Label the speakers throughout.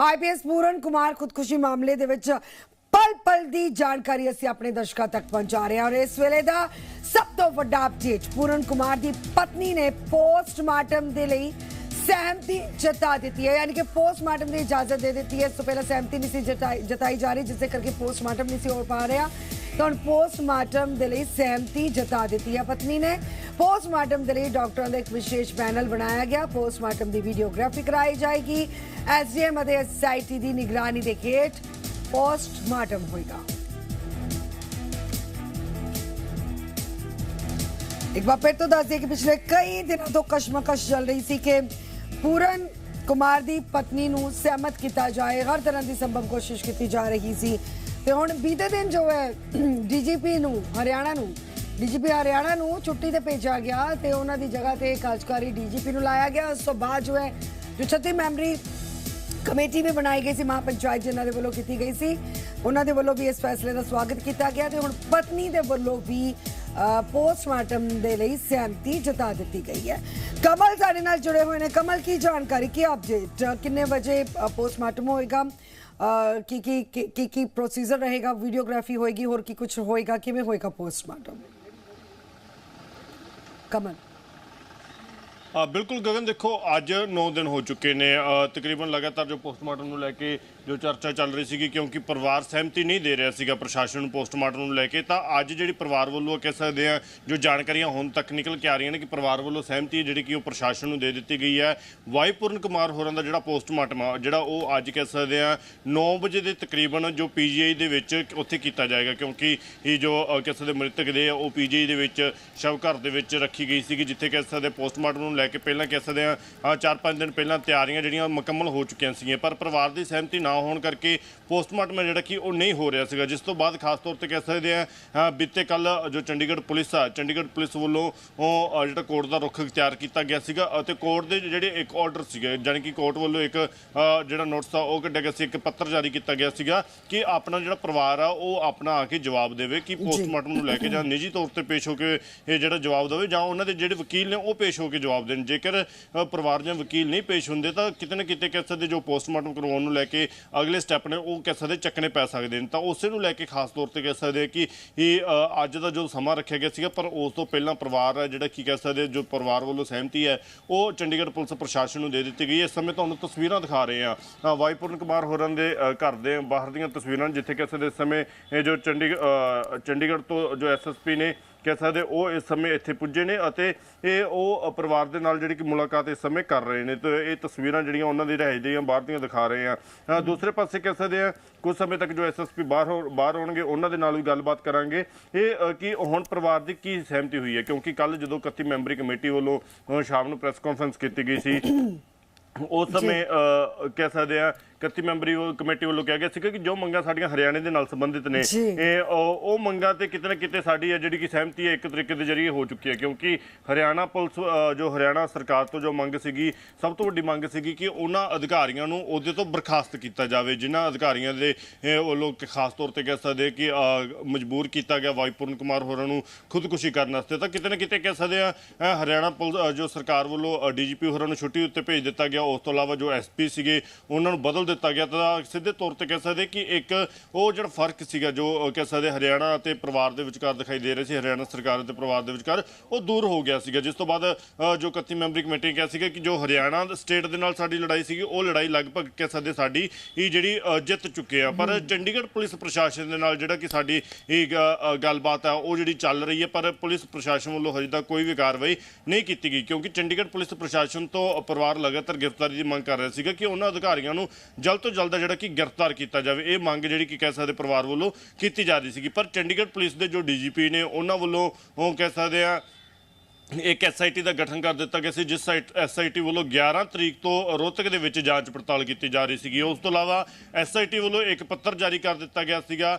Speaker 1: IPS ਪੂਰਨ ਕੁਮਾਰ ਖੁਦਕੁਸ਼ੀ ਮਾਮਲੇ ਦੇ ਵਿੱਚ ਪਲ ਪਲ ਦੀ ਜਾਣਕਾਰੀ ਅਸੀਂ ਆਪਣੇ ਦਰਸ਼ਕਾਂ ਤੱਕ ਪਹੁੰਚਾ ਰਹੇ ਹਾਂ ਔਰ ਇਸ ਵੇਲੇ ਦਾ ਸਭ ਤੋਂ ਵੱਡਾ ਅਪਡੇਟ ਪੂਰਨ ਕੁਮਾਰ ਦੀ ਪਤਨੀ ਨੇ ਪੋਸਟਮਾਰਟਮ ਦੇ ਲਈ ਸਹਿਮਤੀ ਜਤਾ ਦਿੱਤੀ ਹੈ ਯਾਨੀ ਕਿ ਪੋਸਟਮਾਰਟਮ ਦੀ ਇਜਾਜ਼ਤ ਦੇ ਦਿੱਤੀ ਹੈ ਇਸ ਤੋਂ ਪਹਿਲਾਂ ਸਹਿਮਤੀ ਨਹੀਂ ਸੀ ਜਤਾਈ ਜਤਾਈ ਜਾ ਰਹੀ ਜਿਸ ਦੇ ਕਰਕੇ ਪੋਸਟਮਾਰਟਮ ਨਹੀਂ ਸੀ ਹੋ ਪਾ ਰਿਹਾ ਤਾਂ ਹੁਣ ਪੋਸਟਮਾਰਟਮ ਦੇ ਲਈ ਸਹਿਮਤੀ ਜਤਾ ਦਿੱਤੀ ਹੈ ਪਤਨੀ ਨੇ ਪੋਸਟਮਾਰਟਮ ਦੇ ਲਈ ਡਾਕਟਰਾਂ ਦਾ ਇੱਕ ਵਿਸ਼ੇਸ਼ ਪੈਨਲ ਬਣਾਇਆ ਗਿਆ ਪੋਸਟਮਾਰਟਮ ਦੀ ਵੀਡੀਓਗ੍ਰਾਫੀ ਕਰਾਈ ਜਾਏਗੀ ਐਸਡੀਐਮ ਅਤੇ ਐਸਆਈਟੀ ਦੀ ਨਿਗਰਾਨੀ ਦੇ ਹੇਠ ਪੋਸਟਮਾਰਟਮ ਹੋਏਗਾ ਇੱਕ ਵਾਰ ਫਿਰ ਤੋਂ ਦੱਸ ਦਈਏ ਕਿ ਪਿਛਲੇ ਕਈ ਦਿਨਾਂ ਤੋਂ ਕਸ਼ਮਕਸ਼ ਚੱਲ ਰਹੀ ਸੀ ਕਿ ਪੂਰਨ ਕੁਮਾਰ ਦੀ ਪਤਨੀ ਨੂੰ ਸਹਿਮਤ ਕੀਤਾ ਜਾਏ। ਹਰ ਤਰ੍ਹਾਂ ਦੀ ਸੰਭਵ ਕੋਸ਼ਿਸ਼ ਕੀਤੀ ਜਾ ਰਹੀ ਸੀ। ਤੇ ਹੁਣ ਬੀਤੇ ਦਿਨ ਜੋ ਹੈ, ਡੀਜੀਪੀ ਨੂੰ, ਹਰਿਆਣਾ ਨੂੰ, ਡੀਜੀਪੀ ਹਰਿਆਣਾ ਨੂੰ ਛੁੱਟੀ ਤੇ ਭੇਜਿਆ ਗਿਆ ਤੇ ਉਹਨਾਂ ਦੀ ਜਗ੍ਹਾ ਤੇ ਕਾਰਜਕਾਰੀ ਡੀਜੀਪੀ ਨੂੰ ਲਾਇਆ ਗਿਆ। ਉਸ ਤੋਂ ਬਾਅਦ ਜੋ ਹੈ, ਜੋ 36 ਮੈਂਬਰੀ ਕਮੇਟੀ ਵੀ ਬਣਾਈ ਗਈ ਸੀ, ਮਹਾਪੰਚਾਇਤ ਜਿਨ੍ਹਾਂ ਦੇ ਵੱਲੋਂ ਕੀਤੀ ਗਈ ਸੀ, ਉਹਨਾਂ ਦੇ ਵੱਲੋਂ ਵੀ ਇਸ ਫੈਸਲੇ ਦਾ ਸਵਾਗਤ ਕੀਤਾ ਗਿਆ ਤੇ ਹੁਣ ਪਤਨੀ ਦੇ ਵੱਲੋਂ ਵੀ ਪੋਸਟਮਾਰਟਮ ਦੇ ਲਈ ਸਹਿਮਤੀ ਜਤਾ ਦਿੱਤੀ ਗਈ ਹੈ। ਕਮਲ ਸਾਡੇ ਨਾਲ ਜੁੜੇ ਹੋਏ ਨੇ। ਕਮਲ, ਕੀ ਜਾਣਕਾਰੀ, ਕੀ ਅਪਡੇਟ ਕਿੰਨੇ ਵਜੇ ਪੋਸਟਮਾਰਟਮ ਹੋਏਗਾ? ਕੀ ਕੀ, ਕੀ- ਕੀ ਪ੍ਰੋਸੀਜਰ ਰਹੇਗਾ? ਵੀਡੀਓਗ੍ਰਾਫੀ ਹੋਏਗੀ, ਹੋਰ ਕੀ ਕੁਝ ਹੋਏਗਾ? ਕਿਵੇਂ ਹੋਏਗਾ ਪੋਸਟਮਾਰਟਮ ਕਮਲ।
Speaker 2: ਬਿਲਕੁਲ ਗਗਨ ਦੇਖੋ, ਅੱਜ 9 ਦਿਨ ਹੋ ਚੁੱਕੇ ਨੇ। ਤਕਰੀਬਨ ਲਗਾਤਾਰ ਜੋ ਪੋਸਟਮਾਰਟਮ ਨੂੰ ਲੈ ਕੇ ਜੋ ਚਰਚਾ ਚੱਲ ਰਹੀ ਸੀਗੀ, ਕਿਉਂਕਿ ਪਰਿਵਾਰ ਸਹਿਮਤੀ ਨਹੀਂ ਦੇ ਰਿਹਾ ਸੀਗਾ ਪ੍ਰਸ਼ਾਸਨ ਨੂੰ ਪੋਸਟਮਾਰਟਮ ਨੂੰ ਲੈ ਕੇ, ਤਾਂ ਅੱਜ ਜਿਹੜੀ ਪਰਿਵਾਰ ਵੱਲੋਂ ਕਹਿ ਸਕਦੇ ਆ ਜੋ ਜਾਣਕਾਰੀਆਂ ਹੁਣ ਤੱਕ ਨਿਕਲ ਕੇ ਆ ਰਹੀਆਂ ਨੇ ਕਿ ਪਰਿਵਾਰ ਵੱਲੋਂ ਸਹਿਮਤੀ ਜਿਹੜੀ ਕਿ ਉਹ ਪ੍ਰਸ਼ਾਸਨ ਨੂੰ ਦੇ ਦਿੱਤੀ ਗਈ ਹੈ। ਵਾਈਪੁਰਨ ਕੁਮਾਰ ਹੋਰਾਂ ਦਾ ਜਿਹੜਾ ਪੋਸਟਮਾਰਟਮ ਆ, ਜਿਹੜਾ ਉਹ ਅੱਜ ਕਹਿ ਸਕਦੇ ਆ 9 ਵਜੇ ਦੇ ਤਕਰੀਬਨ ਜੋ ਪੀਜੀਆਈ ਦੇ ਵਿੱਚ ਉੱਥੇ ਕੀਤਾ ਜਾਏਗਾ, ਕਿਉਂਕਿ ਇਹ ਜੋ ਕਹਿ ਸਕਦੇ ਮ੍ਰਿਤਕ ਦੇ ਆ, ਉਹ ਪੀਜੀਆਈ ਦੇ ਵਿੱਚ ਸ਼ਵ ਘਰ ਦੇ ਵਿੱਚ ਰੱਖੀ ਗਈ ਸੀਗੀ, ਜਿੱਥੇ ਕਹਿ ਸਕਦੇ ਪੋਸਟਮਾਰਟਮ ਨੂੰ ਲੈ ਕੇ ਪਹਿਲਾਂ ਕਹਿ ਸਕਦੇ ਆ 4-5 ਦਿਨ ਪਹਿਲਾਂ ਤਿਆਰੀਆਂ ਜਿਹੜੀਆਂ ਮੁਕੰਮਲ ਹੋ ਚੁੱਕੀਆਂ ਸੀਗੀਆਂ ਪਰ ਪਰਿਵਾਰ ਦੀ ਸਹਿਮਤੀ ਨਾ ਹੋਣ ਕਰਕੇ ਪੋਸਟਮਾਰਟਮ ਜਿਹੜਾ ਕਿ ਉਹ ਨਹੀਂ ਹੋ ਰਿਹਾ ਸੀਗਾ। ਜਿਸ ਤੋਂ ਬਾਅਦ ਖਾਸ ਤੌਰ ਤੇ ਕਹਿ ਸਕਦੇ ਆ ਬੀਤੇ ਕੱਲ ਜੋ ਚੰਡੀਗੜ੍ਹ ਪੁਲਿਸ ਆ ਚੰਡੀਗੜ੍ਹ ਪੁਲਿਸ ਵੱਲੋਂ ਉਹ ਜਿਹੜਾ ਕੋਰਟ ਦਾ ਰੁਖ ਇਖਤਿਆਰ ਕੀਤਾ ਗਿਆ ਸੀਗਾ ਅਤੇ ਕੋਰਟ ਦੇ ਜਿਹੜੇ ਇੱਕ ਆਰਡਰ ਸੀਗੇ ਜਾਣੀ ਕਿ ਕੋਰਟ ਵੱਲੋਂ ਇੱਕ ਜਿਹੜਾ ਨੋਟਿਸ ਆ ਉਹ ਕੱਢਿਆ ਗਿਆ ਸੀ ਇੱਕ ਪੱਤਰ ਜਾਰੀ ਕੀਤਾ ਗਿਆ ਸੀਗਾ ਕਿ ਆਪਣਾ ਜਿਹੜਾ ਪਰਿਵਾਰ ਆ ਉਹ ਆਪਣਾ ਆ ਕੇ ਜਵਾਬ ਦੇਵੇ ਕਿ ਪੋਸਟਮਾਰਟਮ ਨੂੰ ਲੈ ਕੇ ਜਾਂ ਨਿੱਜੀ ਤੌਰ ਤੇ ਪੇਸ਼ ਹੋ ਕੇ ਇਹ ਜਿਹੜਾ ਜਵਾਬ ਦੇਵੇ ਜਾਂ ਉਹਨਾਂ ਦੇ ਜਿਹੜੇ ਵਕੀਲ ਨੇ ਉਹ ਪੇਸ਼ ਹੋ ਕੇ ਜਵਾਬ ਦੇਣ। ਜੇਕਰ ਪਰਿਵਾਰ ਜਾਂ ਵਕੀਲ ਨਹੀਂ ਪੇਸ਼ ਹੁੰਦੇ ਤਾਂ ਕਿਤੇ ਨਾ ਕਿਤੇ ਕਹਿ ਸਕਦੇ ਜੋ ਪੋਸਟਮਾਰਟਮ ਕਰਵਾਉਣ ਨੂੰ ਲੈ ਕੇ ਅਗਲੇ ਸਟੈਪ ਨੇ ਉਹ ਕਹਿ ਸਕਦੇ ਚੱਕਣੇ ਪੈ ਸਕਦੇ ਨੇ। ਤਾਂ ਉਸੇ ਨੂੰ ਲੈ ਕੇ ਖਾਸ ਤੌਰ ਤੇ ਕਹਿ ਸਕਦੇ ਕਿ ਇਹ ਅੱਜ ਦਾ ਜੋ ਸਮਾਂ ਰੱਖਿਆ ਗਿਆ ਸੀਗਾ, ਪਰ ਉਸ ਤੋਂ ਪਹਿਲਾਂ ਪਰਿਵਾਰ ਹੈ ਜਿਹੜਾ ਕੀ ਕਹਿ ਸਕਦੇ ਜੋ ਪਰਿਵਾਰ ਵੱਲੋਂ ਸਹਿਮਤੀ ਹੈ, ਉਹ ਚੰਡੀਗੜ੍ਹ ਪੁਲਿਸ ਪ੍ਰਸ਼ਾਸਨ ਨੂੰ ਦੇ ਦਿੱਤੀ ਗਈ। ਹੈ। ਇਸ ਸਮੇਂ ਤੁਹਾਨੂੰ ਤਸਵੀਰਾਂ ਦਿਖਾ ਰਹੇ ਹਾਂ। ਵਾਈਪੂਰਨ ਕੁਮਾਰ ਹੋਰਾਂ ਦੇ ਘਰ ਦੇ ਬਾਹਰ ਦੀਆਂ ਤਸਵੀਰਾਂ ਜਿੱਥੇ ਕਹਿ ਸਕਦੇ ਇਸ ਸਮੇਂ ਇਹ ਜੋ ਚੰਡੀਗੜ੍ਹ ਚੰਡੀਗੜ੍ਹ ਤੋਂ ਜੋ ਐਸਐਸਪੀ ਨੇ ਕਹਿ ਸਕਦੇ ਉਹ ਇਸ ਸਮੇਂ ਇੱਥੇ ਪੁੱਜੇ ਨੇ ਅਤੇ ਇਹ ਉਹ ਪਰਿਵਾਰ ਦੇ ਨਾਲ ਜਿਹੜੀ ਕਿ ਮੁਲਾਕਾਤ ਇਸ ਸਮੇਂ ਕਰ ਰਹੇ ਨੇ। ਤੇ ਇਹ ਤਸਵੀਰਾਂ ਜਿਹੜੀਆਂ ਉਹਨਾਂ ਦੀ ਰਹਿ ਦੀਆਂ ਬਾਹਰ ਦੀਆਂ ਦਿਖਾ ਰਹੇ ਆ ਦੂਸਰੇ ਪਾਸੇ ਕਹਿ ਸਕਦੇ ਆ ਕੁਝ ਸਮੇਂ ਤੱਕ ਜੋ ਐਸਐਸਪੀ ਬਾਹਰ ਹੋ- ਬਾਹਰ ਆਉਣਗੇ ਉਹਨਾਂ ਦੇ ਨਾਲ ਵੀ ਗੱਲਬਾਤ ਕਰਾਂਗੇ। ਇਹ ਕਿ ਹੁਣ ਪਰਿਵਾਰ ਦੀ ਕੀ ਸਹਿਮਤੀ ਹੋਈ ਹੈ? ਕਿਉਂਕਿ ਕੱਲ ਜਦੋਂ 31 ਮੈਂਬਰੀ ਕਮੇਟੀ ਵੱਲੋਂ ਸ਼ਾਮ ਨੂੰ ਪ੍ਰੈਸ ਕਾਨਫਰੰਸ ਕੀਤੀ ਗਈ ਸੀ, ਉਸ ਸਮੇਂ ਕਹਿ ਸਕਦੇ ਆ 31 ਮੈਂਬਰੀ ਉਹ ਕਮੇਟੀ ਵੱਲੋਂ ਕਿਹਾ ਗਿਆ ਸੀਗਾ ਕਿ ਜੋ ਮੰਗਾਂ ਸਾਡੀਆਂ ਹਰਿਆਣੇ ਦੇ ਨਾਲ ਸੰਬੰਧਿਤ ਨੇ
Speaker 1: ਜੀ।
Speaker 2: ਇਹ ਉਹ ਉਹ ਮੰਗਾਂ ਤੇ ਕਿਤੇ ਨਾ ਕਿਤੇ ਸਾਡੀ ਹੈ ਜਿਹੜੀ ਕਿ ਸਹਿਮਤੀ ਹੈ ਇੱਕ ਤਰੀਕੇ ਦੇ ਜ਼ਰੀਏ ਹੋ ਚੁੱਕੀ ਹੈ ਕਿਉਂਕਿ ਹਰਿਆਣਾ ਪੁਲਿਸ ਅ, ਜੋ ਹਰਿਆਣਾ ਸਰਕਾਰ ਤੋਂ ਜੋ ਮੰਗ ਸੀਗੀ ਸਭ ਤੋਂ ਵੱਡੀ ਮੰਗ ਸੀਗੀ ਕਿ ਉਹਨਾਂ ਅਧਿਕਾਰੀਆਂ ਨੂੰ ਉਹਦੇ ਤੋਂ ਬਰਖਾਸਤ ਕੀਤਾ ਜਾਵੇ ਜਿਨ੍ਹਾਂ ਅਧਿਕਾਰੀਆਂ ਦੇ ਇਹ, ਉਹ ਲੋਕ ਖਾਸ ਤੌਰ ਤੇ ਕਹਿ ਸਕਦੇ ਕਿ ਅ, ਮਜਬੂਰ ਕੀਤਾ ਗਿਆ ਵਾਈਪੁਰਨ ਕੁਮਾਰ ਹੋਰਾਂ ਨੂੰ ਖੁਦਕੁਸ਼ੀ ਕਰਨ ਵਾਸਤੇ ਤਾਂ ਕਿਤੇ ਨਾ ਕਿਤੇ ਕਹਿ ਸਕਦੇ ਆ ਅ, ਹਰਿਆਣਾ ਪੁਲਿਸ ਅ, ਜੋ ਸਰਕਾਰ ਵੱਲੋਂ ਡੀਜੀਪੀ ਹੋਰਾਂ ਨੂੰ ਛੁੱਟੀ ਉੱਤੇ ਭੇਜ ਦਿੱਤਾ ਗਿਆ ਉਸ ਤੋਂ ਇਲਾਵਾ ਜੋ ਐਸਪੀ ਸੀਗੇ ਉਹਨਾਂ ਨੂੰ ਬਦਲ ਦਿੱਤਾ ਗਿਆ ਤਾਂ ਸਿੱਧੇ ਤੌਰ ਤੇ ਕਹਿ ਸਕਦੇ ਕਿ ਇੱਕ ਉਹ ਜਿਹੜਾ ਫ਼ਰਕ ਸੀਗਾ ਜੋ ਕਹਿ ਸਕਦੇ ਹਰਿਆਣਾ ਅਤੇ ਪਰਿਵਾਰ ਦੇ ਵਿਚਕਾਰ ਦਿਖਾਈ ਦੇ ਰਿਹਾ ਸੀ ਹਰਿਆਣਾ ਸਰਕਾਰ ਅਤੇ ਪਰਿਵਾਰ ਦੇ ਵਿਚਕਾਰ ਉਹ ਦੂਰ ਹੋ ਗਿਆ ਸੀਗਾ। ਜਿਸ ਤੋਂ ਬਾਅਦ ਜੋ 31 ਮੈਂਬਰੀ ਕਮੇਟੀ ਕਿਹਾ ਸੀਗਾ ਕਿ ਜੋ ਹਰਿਆਣਾ ਸਟੇਟ ਦੇ ਨਾਲ ਸਾਡੀ ਲੜਾਈ ਸੀਗੀ ਉਹ ਲੜਾਈ ਲਗਭਗ ਕਹਿ ਸਕਦੇ ਸਾਡੀ ਇਹ ਜਿਹੜੀ ਜਿੱਤ ਚੁੱਕੇ ਆ। ਪਰ ਚੰਡੀਗੜ੍ਹ ਪੁਲਿਸ ਪ੍ਰਸ਼ਾਸਨ ਦੇ ਨਾਲ ਜਿਹੜਾ ਕਿ ਸਾਡੀ ਇਹ ਗੱਲਬਾਤ ਆ ਉਹ ਜਿਹੜੀ ਚੱਲ ਰਹੀ ਹੈ ਪਰ ਪੁਲਿਸ ਪ੍ਰਸ਼ਾਸਨ ਵੱਲੋਂ ਹਜੇ ਤੱਕ ਕੋਈ ਵੀ ਕਾਰਵਾਈ ਨਹੀਂ ਕੀਤੀ ਗਈ ਕਿਉਂਕਿ ਚੰਡੀਗੜ੍ਹ ਪੁਲਿਸ ਪ੍ਰਸ਼ਾਸਨ ਤੋਂ ਪਰਿਵਾਰ ਲਗਾਤਾਰ ਗ੍ਰਿਫਤਾਰੀ ਦੀ ਮੰਗ ਕਰ ਰਿਹਾ ਸੀਗਾ ਕਿ ਉਹਨਾਂ ਅਧਿਕਾਰੀਆਂ ਨੂੰ ਜਲਦ ਤੋਂ ਜਲਦ ਜਿਹੜਾ ਕਿ ਗ੍ਰਿਫਤਾਰ ਕੀਤਾ ਜਾਵੇ। ਇਹ ਮੰਗ ਜਿਹੜੀ ਕਿ ਕਹਿ ਸਕਦੇ ਪਰਿਵਾਰ ਵੱਲੋਂ ਕੀਤੀ ਜਾ ਰਹੀ ਸੀਗੀ। ਪਰ ਚੰਡੀਗੜ੍ਹ ਪੁਲਿਸ ਦੇ ਜੋ ਡੀਜੀਪੀ ਨੇ, ਉਹਨਾਂ ਵੱਲੋਂ ਉਹ ਕਹਿ ਸਕਦੇ ਆ ਇੱਕ ਐਸਆਈਟੀ ਦਾ ਗਠਨ ਕਰ ਦਿੱਤਾ ਗਿਆ ਸੀ, ਜਿਸ ਐਸਆਈਟੀ ਵੱਲੋਂ 11 ਤਰੀਕ ਤੋਂ ਰੋਹਤਕ ਦੇ ਵਿੱਚ ਜਾਂਚ ਪੜਤਾਲ ਕੀਤੀ ਜਾ ਰਹੀ ਸੀਗੀ। ਉਸ ਤੋਂ ਇਲਾਵਾ ਐਸਆਈਟੀ ਵੱਲੋਂ ਇੱਕ ਪੱਤਰ ਜਾਰੀ ਕਰ ਦਿੱਤਾ ਗਿਆ ਸੀਗਾ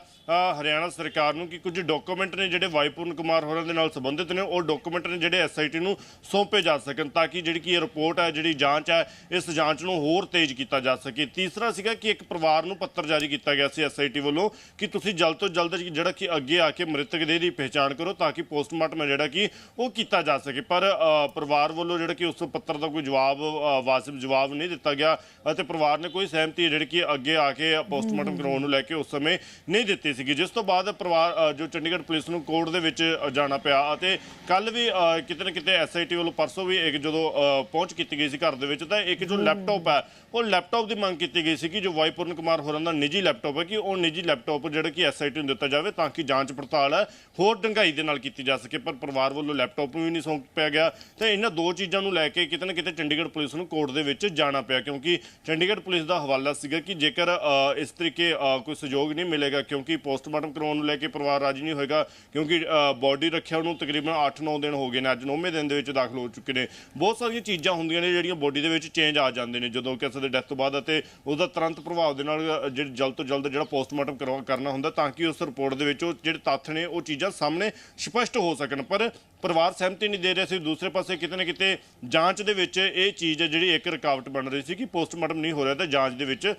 Speaker 2: ਹਰਿਆਣਾ ਸਰਕਾਰ ਨੂੰ ਕਿ ਕੁਝ ਡਾਕੂਮੈਂਟ ਨੇ ਜਿਹੜੇ ਵਾਈਪੂਰਨ ਕੁਮਾਰ ਹੋਰਾਂ ਦੇ ਨਾਲ ਸੰਬੰਧਿਤ ਨੇ, ਉਹ ਡਾਕੂਮੈਂਟ ਨੇ ਜਿਹੜੇ ਐਸਆਈਟੀ ਨੂੰ ਸੌਂਪੇ ਜਾ ਸਕਣ ਤਾਂ ਕਿ ਜਿਹੜੀ ਕਿ ਇਹ ਰਿਪੋਰਟ ਹੈ, ਜਿਹੜੀ ਜਾਂਚ ਹੈ, ਇਸ ਜਾਂਚ ਨੂੰ ਹੋਰ ਤੇਜ਼ ਕੀਤਾ ਜਾ ਸਕੇ। ਤੀਸਰਾ ਸੀਗਾ ਕਿ ਇੱਕ ਪਰਿਵਾਰ ਨੂੰ ਪੱਤਰ ਜਾਰੀ ਕੀਤਾ ਗਿਆ ਸੀ ਐਸਆਈਟੀ ਵੱਲੋਂ ਕਿ ਤੁਸੀਂ ਜਲਦ ਤੋਂ ਜਲਦ ਜਿਹੜਾ ਕਿ ਅੱਗੇ ਆ ਕੇ ਮ੍ਰਿਤਕ ਦੇਹ ਦੀ ਪਹਿਚਾਣ ਕਰੋ ਤਾਂ ਕਿ ਪੋਸਟਮਾਰਟਮ ਹੈ ਜਿਹੜਾ ਕਿ ਉਹ ਕੀਤਾ ਜਾ ਸਕੇ। ਪਰ ਪਰਿਵਾਰ ਵੱਲੋਂ ਜਿਹੜਾ ਕਿ ਉਸ ਪੱਤਰ ਦਾ ਕੋਈ ਜਵਾਬ ਵਾਜਬ ਜਵਾਬ ਨਹੀਂ ਦਿੱਤਾ ਗਿਆ ਅਤੇ ਪਰਿਵਾਰ ਨੇ ਕੋਈ ਸਹਿਮਤੀ ਜਿਹੜੀ ਕਿ ਅੱਗੇ ਆ ਕੇ ਪੋਸਟਮਾਰਟਮ ਕਰਾਉਣ ਨੂੰ ਲੈ ਕੇ ਉਸ ਸਮੇਂ ਨਹੀਂ ਦਿੱਤੀ ਸੀਗੀ। ਜਿਸ ਤੋਂ ਬਾਅਦ ਪਰਿਵਾਰ ਜੋ ਚੰਡੀਗੜ੍ਹ ਪੁਲਿਸ ਨੂੰ ਕੋਰਟ ਦੇ ਵਿੱਚ ਜਾਣਾ ਪਿਆ ਅਤੇ ਕੱਲ ਵੀ ਕਿਤੇ ਨਾ ਕਿਤੇ ਐਸਆਈਟੀ ਵੱਲੋਂ ਪਰਸੋਂ ਵੀ ਇੱਕ ਜਦੋਂ ਪਹੁੰਚ ਕੀਤੀ ਗਈ ਸੀ ਘਰ ਦੇ ਵਿੱਚ ਤਾਂ ਇੱਕ ਜੋ ਲੈਪਟਾਪ ਹੈ ਉਹ ਲੈਪਟਾਪ ਦੀ ਮੰਗ ਕੀਤੀ ਗਈ ਸੀ ਕਿ ਜੋ ਵਾਈ ਪੂਰਨ ਕੁਮਾਰ ਹੋਰਾਂ ਦਾ ਨਿੱਜੀ ਲੈਪਟਾਪ ਹੈ ਕਿ ਉਹ ਨਿੱਜੀ ਲੈਪਟਾਪ ਜਿਹੜਾ ਕਿ ਐਸਆਈਟੀ ਨੂੰ ਦਿੱਤਾ ਜਾਵੇ ਤਾਂ ਕਿ ਜਾਂਚ ਪੜਤਾਲ ਹੋਰ ਡੰਗਾਈ ਦੇ ਨਾਲ ਕੀਤੀ ਜਾ ਸਕੇ। ਪਰ ਪਰਿਵਾਰ ਵੱਲੋਂ ਲੈਪਟਾਪ ਵੀ ਨਹੀਂ ਸੌਂਪਿਆ ਗਿਆ ਤਾਂ ਇਹਨਾਂ ਦੋ ਚੀਜ਼ਾਂ ਨੂੰ ਲੈ ਕੇ ਕਿਤੇ ਨਾ ਕਿਤੇ ਚੰਡੀਗੜ੍ਹ ਪੁਲਿਸ ਨੂੰ ਕੋਰਟ ਦੇ ਵਿੱਚ ਜਾਣਾ ਪਿਆ ਕਿਉਂਕਿ ਚੰਡੀਗੜ੍ਹ ਪੁਲਿਸ ਦਾ ਹਵਾਲਾ ਸੀਗਾ ਕਿ ਜੇਕਰ ਇਸ ਤਰੀਕੇ ਕੋਈ ਸਹਿਯੋਗ ਨਹੀਂ ਮਿਲੇਗਾ ਕਿਉਂਕਿ ਪੋਸਟਮਾਰਟਮ ਕਰਵਾਉਣ ਨੂੰ ਲੈ ਕੇ ਪਰਿਵਾਰ ਰਾਜੀ ਨਹੀਂ ਹੋਏਗਾ ਕਿਉਂਕਿ ਬਾਡੀ ਰੱਖਿਆ ਉਹਨੂੰ ਤਕਰੀਬਨ 8-9 ਦਿਨ ਹੋ ਗਏ ਨੇ ਅੱਜ 9ਵੇਂ ਦਿਨ ਦੇ ਵਿੱਚ ਦਾਖਲ ਹੋ ਚੁੱਕੇ ਨੇ। ਬਹੁਤ ਸਾਰੀਆਂ ਚੀਜ਼ਾਂ ਹੁੰਦੀਆਂ ਨੇ ਜਿਹੜੀਆਂ ਬੋਡੀ ਦੇ ਵਿੱਚ ਚੇਂਜ ਆ ਜਾਂਦੇ ਨੇ ਜਦੋਂ ਕਿਸੇ ਦੇ ਡੈਥ ਤੋਂ ਬਾਅਦ ਅਤੇ ਉਹਦਾ ਤੁਰੰਤ ਪ੍ਰਭਾਵ ਦੇ ਨਾਲ ਅ, ਜਲਦ ਤੋਂ ਜਲਦ ਜਿਹੜਾ ਪੋਸਟਮਾਰਟਮ ਕਰਵਾ- ਕਰਨਾ ਹੁੰਦਾ ਤਾਂ ਕਿ ਉਸ ਰਿਪੋਰਟ ਦੇ ਵਿੱਚ ਉਹ ਜਿਹੜੇ ਤੱਥ ਨੇ ਉਹ ਚੀਜ਼ਾਂ ਸਾਹਮਣੇ ਸਪਸ਼ਟ ਹੋ ਸਕਣ। ਪਰ ਪਰਿਵਾਰ ਸਹਿਮਤੀ ਨਹੀਂ ਦੇ ਰਿਹਾ ਸੀ, ਦੂਸਰੇ ਪਾਸੇ ਕਿਤੇ ਨਾ ਕਿਤੇ ਜਾਂਚ ਦੇ ਵਿੱਚ ਇਹ ਚੀਜ਼ ਹੈ ਜਿਹੜੀ ਇੱਕ ਰੁਕਾਵਟ ਬਣ ਰਹੀ ਸੀ ਕਿ ਪੋਸਟਮਾਰਟਮ ਨਹੀਂ ਹੋ ਰਿਹਾ ਤਾਂ ਜਾਂਚ ਦੇ ਵਿੱਚ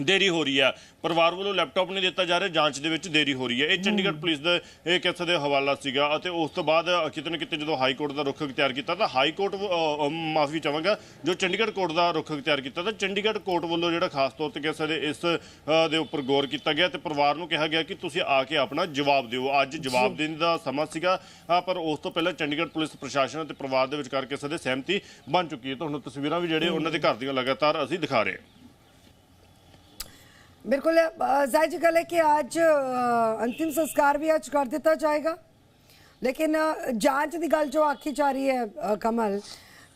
Speaker 2: ਦੇਰੀ ਹੋ ਰਹੀ ਹੈ। ਪਰਿਵਾਰ ਵੱਲੋਂ ਲੈਪਟਾਪ ਨਹੀਂ ਦਿੱਤਾ ਜਾ ਰਿਹਾ ਜਾਂਚ ਦੇ ਵਿੱਚ ਦੇਰੀ ਹੋ ਰਹੀ ਹੈ। ਇਹ ਚੰਡੀਗੜ੍ਹ ਪੁਲਿਸ ਦਾ ਇਹ ਕਿੱਥੇ ਦੇ ਹਵਾਲਾ ਸੀਗਾ ਅਤੇ ਉਸ ਤੋਂ ਬਾਅਦ ਕਿਤੇ ਨਾ ਕਿਤੇ ਜਦੋਂ ਹਾਈ ਕੋਰਟ ਦਾ ਰੁਖ ਅਖਤਿਆਰ ਕੀਤਾ ਤਾਂ ਹਾਈ ਕੋਰਟ ਮਾਫੀ ਚਾਹਾਂਗਾ ਜੋ ਚੰਡੀਗੜ੍ਹ ਕੋਰਟ ਦਾ ਰੁਖ ਅਖਤਿਆਰ ਕੀਤਾ ਤਾਂ ਚੰਡੀਗੜ੍ਹ ਕੋਰਟ ਵੱਲੋਂ ਜਿਹੜਾ ਖਾਸ ਤੌਰ ਤੇ ਕਿਸੇ ਦੇ ਇਸ ਦੇ ਉੱਪਰ ਗੌਰ ਕੀਤਾ ਗਿਆ ਤੇ ਪਰਿਵਾਰ ਨੂੰ ਕਿਹਾ ਗਿਆ ਕਿ ਤੁਸੀਂ ਆ ਕੇ ਆਪਣਾ ਜਵਾਬ ਦਿਓ। ਅੱਜ ਜਵਾਬ ਦੇਣ ਦਾ ਸਮਾਂ ਸੀਗਾ ਪਰ ਉਸ ਤੋਂ ਪਹਿਲਾਂ ਚੰਡੀਗੜ੍ਹ ਪੁਲਿਸ ਪ੍ਰਸ਼ਾਸਨ ਅਤੇ ਪਰਿਵਾਰ ਦੇ ਵਿਚਕਾਰ ਕਿਸੇ ਦੇ ਸਹਿਮਤੀ ਬਣ ਚੁੱਕੀ ਹੈ। ਤੁਹਾਨੂੰ ਤਸਵੀਰਾਂ ਵੀ ਜਿਹੜੇ ਉਹਨਾਂ ਦੇ ਘਰ ਦੀਆਂ ਲਗਾਤਾਰ ਅਸੀਂ ਦਿਖਾ ਰਹੇ ਹਾਂ।
Speaker 1: बिल्कुल जाहिर गल है कि आज अंतिम संस्कार भी ਅੱਜ ਕਰ ਦਿੱਤਾ ਜਾਏਗਾ ਲੇਕਿਨ ਜਾਂਚ ਦੀ ਗੱਲ ਜੋ ਆਖੀ ਜਾ ਰਹੀ ਹੈ ਕਮਲ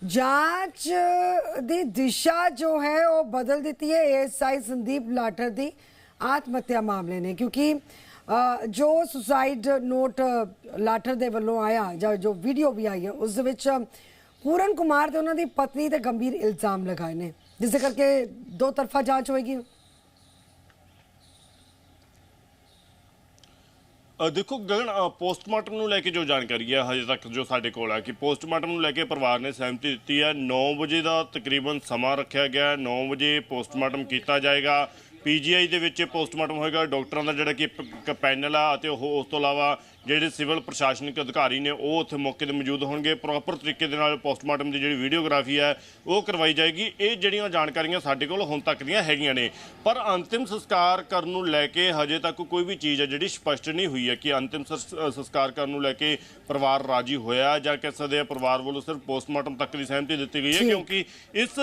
Speaker 1: ਜਾਂਚ ਦੀ ਦਿਸ਼ਾ ਜੋ ਹੈ ਉਹ ਬਦਲ ਦਿੱਤੀ ਹੈ ਐਸਆਈ ਸੰਦੀਪ ਲਾਟਰ ਦੀ ਆਤਮ ਹੱਤਿਆ ਮਾਮਲੇ ਨੇ ਕਿਉਂਕਿ ਜੋ ਸੁਸਾਈਡ ਨੋਟ ਲਾਟਰ ਦੇ ਵੱਲੋਂ ਆਇਆ ਜਾਂ ਜੋ ਵੀਡੀਓ ਵੀ ਆਈ ਹੈ ਉਸ ਦੇ ਵਿੱਚ ਪੂਰਨ ਕੁਮਾਰ ਤੇ ਉਹਨਾਂ ਦੀ ਪਤਨੀ ਤੇ ਗੰਭੀਰ ਇਲਜ਼ਾਮ ਲਗਾਏ ਨੇ ਜਿਸ ਕਰਕੇ ਦੋ ਤਰਫਾ ਜਾਂਚ ਹੋਏਗੀ
Speaker 2: ਅ, ਦੇਖੋ ਗਗਨ ਅ, ਪੋਸਟਮਾਰਟਮ ਨੂੰ ਲੈ ਕੇ ਜੋ ਜਾਣਕਾਰੀ ਹੈ ਹਜੇ ਤੱਕ ਜੋ ਸਾਡੇ ਕੋਲ ਆ ਕਿ ਪੋਸਟਮਾਰਟਮ ਨੂੰ ਲੈ ਕੇ ਪਰਿਵਾਰ ਨੇ ਸਹਿਮਤੀ ਦਿੱਤੀ ਹੈ 9 ਵਜੇ ਦਾ ਤਕਰੀਬਨ ਸਮਾਂ ਰੱਖਿਆ ਗਿਆ ਹੈ 9 ਵਜੇ ਪੋਸਟਮਾਰਟਮ ਕੀਤਾ ਜਾਏਗਾ। ਪੀਜੀਆਈ ਦੇ ਵਿੱਚ ਪੋਸਟਮਾਰਟਮ ਹੋਏਗਾ। ਡਾਕਟਰਾਂ ਦਾ ਜਿਹੜਾ ਕਿ ਪੈਨਲ ਆ ਅਤੇ ਉਹ ਉਸ ਤੋਂ ਇਲਾਵਾ ਜਿਹੜੇ ਸਿਵਲ ਪ੍ਰਸ਼ਾਸਨਿਕ ਅਧਿਕਾਰੀ ਨੇ ਉਹ ਉੱਥੇ ਮੌਕੇ ਤੇ ਮੌਜੂਦ ਹੋਣਗੇ। ਪ੍ਰੋਪਰ ਤਰੀਕੇ ਦੇ ਨਾਲ ਪੋਸਟਮਾਰਟਮ ਦੀ ਜਿਹੜੀ ਵੀਡੀਓਗ੍ਰਾਫੀ ਹੈ ਉਹ ਕਰਵਾਈ ਜਾਏਗੀ। ਇਹ ਜਿਹੜੀਆਂ ਜਾਣਕਾਰੀਆਂ ਸਾਡੇ ਕੋਲ ਹੁਣ ਤੱਕ ਦੀਆਂ ਹੈਗੀਆਂ ਨੇ। ਪਰ ਅੰਤਿਮ ਸੰਸਕਾਰ ਕਰਨ ਨੂੰ ਲੈ ਕੇ ਹਜੇ ਤੱਕ ਕੋਈ ਵੀ ਚੀਜ਼ ਹੈ ਜਿਹੜੀ ਸਪਸ਼ਟ ਨਹੀਂ ਹੋਈ ਹੈ ਕਿ ਅੰਤਿਮ ਸੰਸਕਾਰ ਕਰਨ ਨੂੰ ਲੈ ਕੇ ਪਰਿਵਾਰ ਰਾਜੀ ਹੋਇਆ ਜਾਂ ਕਿਸੇ ਦੇ ਪਰਿਵਾਰ ਵੱਲੋਂ ਸਿਰਫ ਪੋਸਟਮਾਰਟਮ ਤੱਕ ਦੀ ਸਹਿਮਤੀ ਦਿੱਤੀ ਗਈ ਹੈ। ਕਿਉਂਕਿ ਇਸ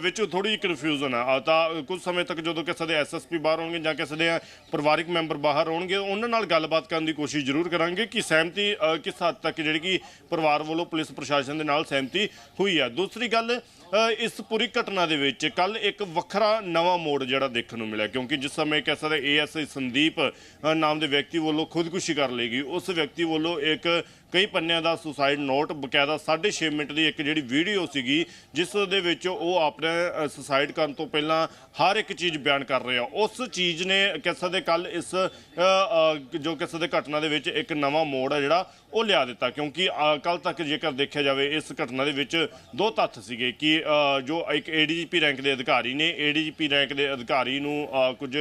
Speaker 2: ਵਿੱਚ ਥੋੜੀ ਜਿਹੀ ਕਨਫਿਊਜ਼ਨ ਅ, ਤਾਂ ਕੁਝ ਸਮੇਂ ਤੱਕ ਜਦੋਂ ਕਿਸੇ ਦੇ ਐਸਐਸਪੀ ਬਾਹਰ ਹੋਣਗੇ ਜਾਂ ਕਿਸੇ ਦੇ ਪਰਿਵਾਰਿਕ ਮੈਂਬਰ ਬਾਹਰ ਹੋਣਗੇ ਉਹਨਾਂ ਨਾਲ ਗੱਲਬਾਤ ਕਰਨ ਦੀ ਕੋਸ਼ਿਸ਼ ਜ਼ਰੂਰ ਕਰਾਂਗੇ ਕਿ ਸਹਿਮਤੀ ਕਿਸ ਹੱਦ ਤੱਕ ਜਿਹੜੀ ਕਿ ਪਰਿਵਾਰ ਵੱਲੋਂ ਪੁਲਿਸ ਪ੍ਰਸ਼ਾਸਨ ਦੇ ਨਾਲ ਸਹਿਮਤੀ ਹੋਈ ਹੈ। ਦੂਸਰੀ ਗੱਲ ਇਸ ਪੂਰੀ ਘਟਨਾ ਦੇ ਵਿੱਚ ਕੱਲ ਇੱਕ ਵੱਖਰਾ ਨਵਾਂ ਮੋੜ ਜਿਹੜਾ ਦੇਖਣ ਨੂੰ ਮਿਲਿਆ, ਕਿਉਂਕਿ ਜਿਸ ਸਮੇਂ ਕਿਸੇ ਦੇ ਏਐਸਆਈ ਸੰਦੀਪ ਨਾਮ ਦੇ ਵਿਅਕਤੀ ਵੱਲੋਂ ਖੁਦਕੁਸ਼ੀ ਕਰ ਲਈ ਗਈ। ਉਸ ਵਿਅਕਤੀ ਵੱਲੋਂ ਇੱਕ ਕਈ ਪੰਨਿਆਂ ਦਾ ਸੁਸਾਈਡ ਨੋਟ ਬਕਾਇਦਾ 6.5 ਮਿੰਟ ਦੀ ਇੱਕ ਜਿਹੜੀ ਵੀਡੀਓ ਸੀਗੀ, ਜਿਸ ਦੇ ਵਿੱਚ ਉਹ ਆਪਣੇ ਸੁਸਾਈਡ ਕਰਨ ਤੋਂ ਪਹਿਲਾਂ ਹਰ ਇੱਕ ਚੀਜ਼ ਬਿਆਨ ਕਰ ਰਿਹਾ। ਉਸ ਚੀਜ਼ ਨੇ ਕਿਸੇ ਦੇ ਕੱਲ ਇਸ ਜੋ ਕਿਸੇ ਦੇ ਘਟਨਾ ਦੇ ਵਿੱਚ ਇੱਕ ਨਵਾਂ ਮੋੜ ਹੈ ਜਿਹੜਾ ਉਹ ਲਿਆ ਦਿੱਤਾ ਕਿਉਂਕਿ ਕੱਲ ਤੱਕ ਜੇਕਰ ਦੇਖਿਆ ਜਾਵੇ ਇਸ ਘਟਨਾ ਦੇ ਵਿੱਚ ਦੋ ਤੱਥ ਸੀਗੇ ਕਿ ਜੋ ਇੱਕ ਏਡੀਜੀਪੀ ਰੈਂਕ ਦੇ ਅਧਿਕਾਰੀ ਨੇ ਏਡੀਜੀਪੀ ਰੈਂਕ ਦੇ ਅਧਿਕਾਰੀ ਨੂੰ ਕੁਝ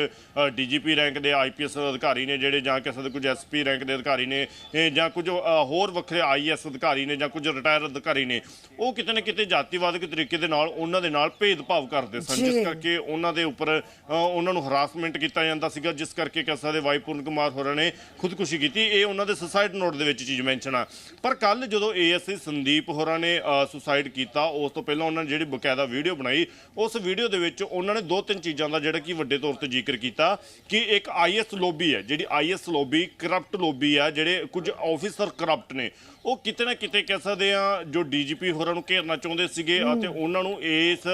Speaker 2: ਡੀਜੀਪੀ ਰੈਂਕ ਦੇ ਆਈਪੀਐਸ ਅਧਿਕਾਰੀ ਨੇ ਜਿਹੜੇ ਜਾਂ ਕਿਸੇ ਦੇ ਕੁਝ ਐਸਪੀ ਰੈਂਕ ਦੇ ਅਧਿਕਾਰੀ ਨੇ ਜਾਂ ਕੁਝ ਹੋਰ ਵੱਖਰੇ ਆਈਐਸ ਅਧਿਕਾਰੀ ਨੇ ਜਾਂ ਕੁਝ ਰਿਟਾਇਰ ਅਧਿਕਾਰੀ ਨੇ ਉਹ ਕਿਤੇ ਨਾ ਕਿਤੇ ਜਾਤੀਵਾਦਕ ਤਰੀਕੇ ਦੇ ਨਾਲ ਉਹਨਾਂ ਦੇ ਨਾਲ ਭੇਦਭਾਵ ਕਰਦੇ ਸਨ ਜਿਸ। ਕਰਕੇ ਉਹਨਾਂ ਦੇ ਉੱਪਰ ਉਹਨਾਂ ਨੂੰ ਹਰਾਸਮੈਂਟ ਕੀਤਾ ਜਾਂਦਾ ਸੀਗਾ ਜਿਸ ਕਰਕੇ ਕਸਾ ਦੇ ਵਾਈ ਪੂਰਨ ਕੁਮਾਰ ਹੋਰਾਂ ਨੇ ਖੁਦਕੁਸ਼ੀ ਕੀਤੀ ਇਹ ਉਹਨਾਂ ਦੇ ਸੁਸਾਈਡ ਨੋਟ ਦੇ ਵਿੱਚ ਚੀਜ਼ ਮੈਂਸ਼ਨ ਆ। ਪਰ ਕੱਲ ਜਦੋਂ ਏਐਸਆਈ ਸੰਦੀਪ ਹੋਰਾਂ ਨੇ ਸੁਸਾਈਡ ਕੀਤਾ, ਉਸ ਤੋਂ ਪਹਿਲਾਂ ਉਹਨਾਂ ਨੇ ਜਿਹੜੀ ਬਕਾਇਦਾ ਵੀਡੀਓ ਬਣਾਈ, ਉਸ ਵੀਡੀਓ ਦੇ ਵਿੱਚ ਉਹਨਾਂ ਨੇ ਦੋ ਤਿੰਨ ਚੀਜ਼ਾਂ ਦਾ ਜਿਹੜਾ ਕਿ ਵੱਡੇ ਤੌਰ ਤੇ ਜ਼ਿਕਰ ਕੀਤਾ ਕਿ ਇੱਕ ਆਈਐਸ ਲੋਬੀ ਹੈ, ਜਿਹੜੀ ਆਈਐਸ ਲੋਬੀ ਕਰਪਟ ਲੋਬੀ ਆ, ਜਿਹੜੇ ਕੁਝ ਆਫੀਸਰ ਕਰਪਟ ਨੇ। ਉਹ ਕਿਤੇ ਨਾ ਕਿਤੇ ਕਹਿ ਸਕਦੇ ਆ ਜੋ ਡੀਜੀਪੀ ਹੋਰਾਂ ਨੂੰ ਘੇਰਨਾ ਚਾਹੁੰਦੇ ਸੀਗੇ ਅਤੇ ਉਹਨਾਂ ਨੂੰ ਇਸ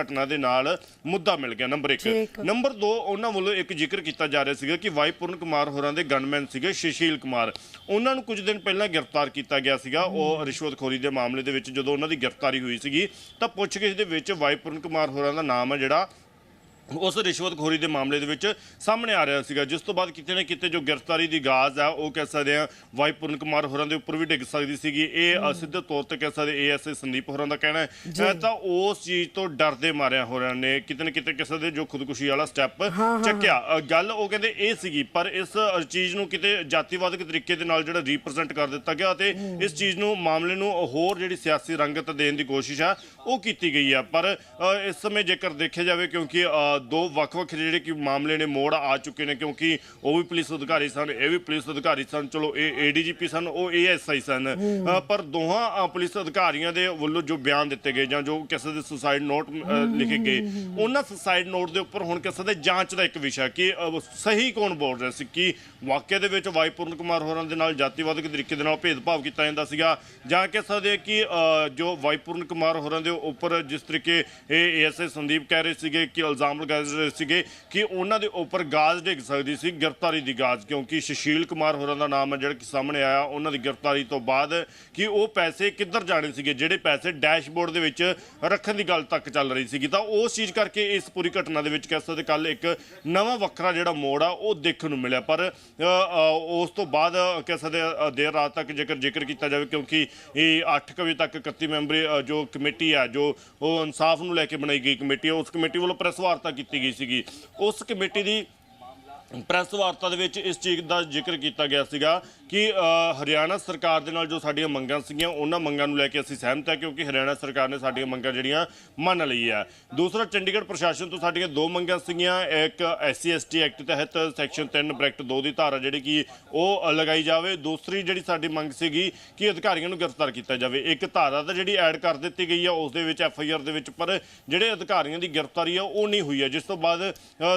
Speaker 2: ਘਟਨਾ ਦੇ ਨਾਲ ਮੁੱਦਾ ਮਿਲ ਗਿਆ ਨੰਬਰ 1
Speaker 1: ਠੀਕ।
Speaker 2: ਨੰਬਰ 2 ਉਹਨਾਂ ਵੱਲੋਂ ਇੱਕ ਜ਼ਿਕਰ ਕੀਤਾ ਜਾ ਰਿਹਾ ਸੀਗਾ ਕਿ ਵਾਈ ਪੂਰਨ ਕੁਮਾਰ ਹੋਰਾਂ ਦੇ ਗਨਮੈਨ ਸੀਗੇ ਸ਼ਸ਼ੀਲ ਕੁਮਾਰ। ਉਹਨਾਂ ਨੂੰ ਕੁਝ ਦਿਨ ਪਹਿਲਾਂ ਗ੍ਰਿਫਤਾਰ ਕੀਤਾ ਗਿਆ ਸੀਗਾ ਉਹ ਰਿਸ਼ਵਤਖੋਰੀ ਦੇ ਮਾਮਲੇ ਦੇ ਵਿੱਚ ਜਦੋਂ ਉਹਨਾਂ ਦੀ ਗ੍ਰਿਫਤਾਰੀ ਹੋਈ ਸੀਗੀ ਤਾਂ ਪੁੱਛਗਿੱਛ ਦੇ ਵਿੱਚ ਵਾਈ ਪੂਰਨ ਕੁਮਾਰ ਹੋਰਾਂ ਦਾ ਨਾਮ ਹੈ ਜਿਹੜਾ ਉਸ ਰਿਸ਼ਵਤਖੋਰੀ ਦੇ ਮਾਮਲੇ ਦੇ ਵਿੱਚ ਸਾਹਮਣੇ ਆ ਰਿਹਾ ਸੀਗਾ। ਜਿਸ ਤੋਂ ਬਾਅਦ ਕਿਤੇ ਨਾ ਕਿਤੇ ਜੋ ਗ੍ਰਿਫਤਾਰੀ ਦੀ ਗਾਜ਼ ਆ ਉਹ ਕਹਿ ਸਕਦੇ ਆ ਵਾਈ ਪੂਰਨ ਕੁਮਾਰ ਹੋਰਾਂ ਦੇ ਉੱਪਰ ਵੀ ਡਿੱਗ ਸਕਦੀ ਸੀਗੀ। ਇਹ ਸਿੱਧੇ ਤੌਰ ਤੇ ਕਹਿ ਸਕਦੇ ਏਐਸਏ ਸੰਦੀਪ ਹੋਰਾਂ ਦਾ ਕਹਿਣਾ ਹੈ। ਤਾਂ ਉਸ ਚੀਜ਼ ਤੋਂ ਡਰਦੇ ਮਾਰਿਆ ਹੋਰਾਂ ਨੇ। ਕਿਤੇ ਨਾ ਕਿਤੇ ਕਿਸੇ ਦੇ ਜੋ ਖੁਦਕੁਸ਼ੀ ਵਾਲਾ ਸਟੈਪ ਚੱਕਿਆ। ਗੱਲ ਉਹ ਕਹਿੰਦੇ ਇਹ ਸੀਗੀ ਪਰ ਇਸ ਚੀਜ਼ ਨੂੰ ਕਿਤੇ ਜਾਤੀਵਾਦਕ ਤਰੀਕੇ ਦੇ ਨਾਲ ਜਿਹੜਾ ਰਿਪਰੈਜ਼ੈਂਟ ਕਰ ਦਿੱਤਾ ਗਿਆ ਤੇ ਇਸ ਚੀਜ਼ ਨੂੰ ਮਾਮਲੇ ਨੂੰ ਹੋਰ ਜਿਹੜੀ ਸਿਆਸੀ ਰੰਗਤ ਦੇਣ ਦੀ ਕੋਸ਼ਿਸ਼ ਆ ਉਹ ਕੀਤੀ ਗਈ ਆ। ਪਰ ਇਸ ਸਮੇਂ ਜੇਕਰ ਦੇਖਿਆ ਜਾਵੇ ਕਿਉਂਕਿ ਦੋ ਵੱਖ-ਵੱਖ ਜਿਹੜੇ ਕਿ ਮਾਮਲੇ ਨੇ ਮੋੜ ਆ ਚੁੱਕੇ ਨੇ ਕਿਉਂਕਿ ਉਹ ਵੀ ਪੁਲਿਸ ਅਧਿਕਾਰੀ ਸਨ ਇਹ ਵੀ ਪੁਲਿਸ ਅਧਿਕਾਰੀ ਸਨ। ਚਲੋ ਇਹ ਏਡੀਜੀਪੀ ਸਨ ਉਹ ਏਐਸਆਈ ਸਨ। ਪਰ ਦੋਹਾਂ ਪੁਲਿਸ ਅਧਿਕਾਰੀਆਂ ਦੇ ਵੱਲੋਂ ਜੋ ਬਿਆਨ ਦਿੱਤੇ ਗਏ ਜਾਂ ਜੋ ਕਿਸੇ ਦੇ ਸੁਸਾਈਡ ਨੋਟ ਲਿਖੇ ਗਏ ਉਹਨਾਂ ਸੁਸਾਈਡ ਨੋਟ ਦੇ ਉੱਪਰ ਹੁਣ ਕਿਸੇ ਦੇ ਜਾਂਚ ਦਾ ਇੱਕ ਵਿਸ਼ਾ ਕਿ ਸਹੀ ਕੌਣ ਬੋਲ ਰਿਹਾ ਸੀ ਕਿ ਵਾਕਿਆ ਦੇ ਵਿੱਚ ਵਾਈ ਪੂਰਨ ਕੁਮਾਰ ਹੋਰਾਂ ਦੇ ਨਾਲ ਜਾਤੀਵਾਦਕ ਤਰੀਕੇ ਦੇ ਨਾਲ ਭੇਦਭਾਵ ਕੀਤਾ ਜਾਂਦਾ ਸੀਗਾ ਜਾਂ ਕਹਿ ਸਕਦੇ ਕਿ ਜੋ ਵਾਈ ਪੂਰਨ ਕੁਮਾਰ ਹੋਰਾਂ ਦੇ ਉੱਪਰ ਜਿਸ ਤਰੀਕੇ ਇਹ ਏਐਸਏ ਸੰਦੀਪ ਕਹਿ ਰਹੇ ਸੀਗੇ ਕਿ ਇਲਜ਼ਾਮ ਲਗਾ ਸੀਗੇ ਕਿ ਉਹਨਾਂ ਦੇ ਉੱਪਰ ਗਾਜ਼ ਡਿੱਗ ਸਕਦੀ ਸੀ ਗ੍ਰਿਫਤਾਰੀ ਦੀ ਗਾਜ਼ ਕਿਉਂਕਿ ਸੁਸ਼ੀਲ ਕੁਮਾਰ ਹੋਰਾਂ ਦਾ ਨਾਮ ਹੈ ਜਿਹੜਾ ਕਿ ਸਾਹਮਣੇ ਆਇਆ ਉਹਨਾਂ ਦੀ ਗ੍ਰਿਫਤਾਰੀ ਤੋਂ ਬਾਅਦ ਕਿ ਉਹ ਪੈਸੇ ਕਿੱਧਰ ਜਾਣੇ ਸੀਗੇ ਜਿਹੜੇ ਪੈਸੇ ਡੈਸ਼ਬੋਰਡ ਦੇ ਵਿੱਚ ਰੱਖਣ ਦੀ ਗੱਲ ਤੱਕ ਚੱਲ ਰਹੀ ਸੀਗੀ। ਤਾਂ ਉਸ ਚੀਜ਼ ਕਰਕੇ ਇਸ ਪੂਰੀ ਘਟਨਾ ਦੇ ਵਿੱਚ ਕਹਿ ਸਕਦੇ ਕੱਲ ਇੱਕ ਨਵਾਂ ਵੱਖਰਾ ਜਿਹੜਾ ਮੋੜ ਆ ਉਹ ਦੇਖਣ ਨੂੰ ਮਿਲਿਆ। ਪਰ ਉਸ ਤੋਂ ਬਾਅਦ ਕਹਿ ਸਕਦੇ ਦੇਰ ਰਾਤ ਤੱਕ ਜੇਕਰ ਜ਼ਿਕਰ ਕੀਤਾ ਜਾਵੇ ਕਿਉਂਕਿ ਇਹ 8 ਵਜੇ ਤੱਕ 31 ਮੈਂਬਰੀ ਜੋ ਕਮੇਟੀ ਆ ਜੋ ਉਹ ਇਨਸਾਫ ਨੂੰ ਲੈ ਕੇ ਬਣਾਈ ਗਈ ਕਮੇਟੀ ਆ, ਉਸ ਕਮੇਟੀ ਵੱਲੋਂ ਪ੍ਰੈਸ ਵਾਰਤਾ ਕੀਤੀ ਗਈ ਸੀਗੀ। ਉਸ ਕਮੇਟੀ ਦੀ ਪ੍ਰੈਸ ਵਾਰਤਾ ਦੇ ਵਿੱਚ ਇਸ ਚੀਜ਼ ਦਾ ਜ਼ਿਕਰ ਕੀਤਾ ਗਿਆ ਸੀਗਾ ਕਿ ਹਰਿਆਣਾ ਸਰਕਾਰ ਦੇ ਨਾਲ ਜੋ ਸਾਡੀਆਂ ਮੰਗਾਂ ਸੀਗੀਆਂ, ਉਹਨਾਂ ਮੰਗਾਂ ਨੂੰ ਲੈ ਕੇ ਅਸੀਂ ਸਹਿਮਤ ਹੈ ਕਿਉਂਕਿ ਹਰਿਆਣਾ ਸਰਕਾਰ ਨੇ ਸਾਡੀਆਂ ਮੰਗਾਂ ਜਿਹੜੀਆਂ ਮੰਨ ਲਈ ਹੈ। ਦੂਸਰਾ, ਚੰਡੀਗੜ੍ਹ ਪ੍ਰਸ਼ਾਸਨ ਤੋਂ ਸਾਡੀਆਂ ਦੋ ਮੰਗਾਂ ਸੀਗੀਆਂ, ਇੱਕ ਐਸਸੀ ਐਸਟੀ ਐਕਟ ਤਹਿਤ ਸੈਕਸ਼ਨ 3 ਬ੍ਰੈਕਟ 2 ਦੀ ਧਾਰਾ ਜਿਹੜੀ ਕਿ ਉਹ ਲਗਾਈ ਜਾਵੇ। ਦੂਸਰੀ ਜਿਹੜੀ ਸਾਡੀ ਮੰਗ ਸੀਗੀ ਕਿ ਅਧਿਕਾਰੀਆਂ ਨੂੰ ਗ੍ਰਿਫਤਾਰ ਕੀਤਾ ਜਾਵੇ। ਇੱਕ ਧਾਰਾ ਤਾਂ ਜਿਹੜੀ ਐਡ ਕਰ ਦਿੱਤੀ ਗਈ ਆ ਉਸ ਦੇ ਵਿੱਚ ਐਫ ਆਈ ਆਰ ਦੇ ਵਿੱਚ, ਪਰ ਜਿਹੜੇ ਅਧਿਕਾਰੀਆਂ ਦੀ ਗ੍ਰਿਫਤਾਰੀ ਆ ਉਹ ਨਹੀਂ ਹੋਈ ਹੈ। ਜਿਸ ਤੋਂ ਬਾਅਦ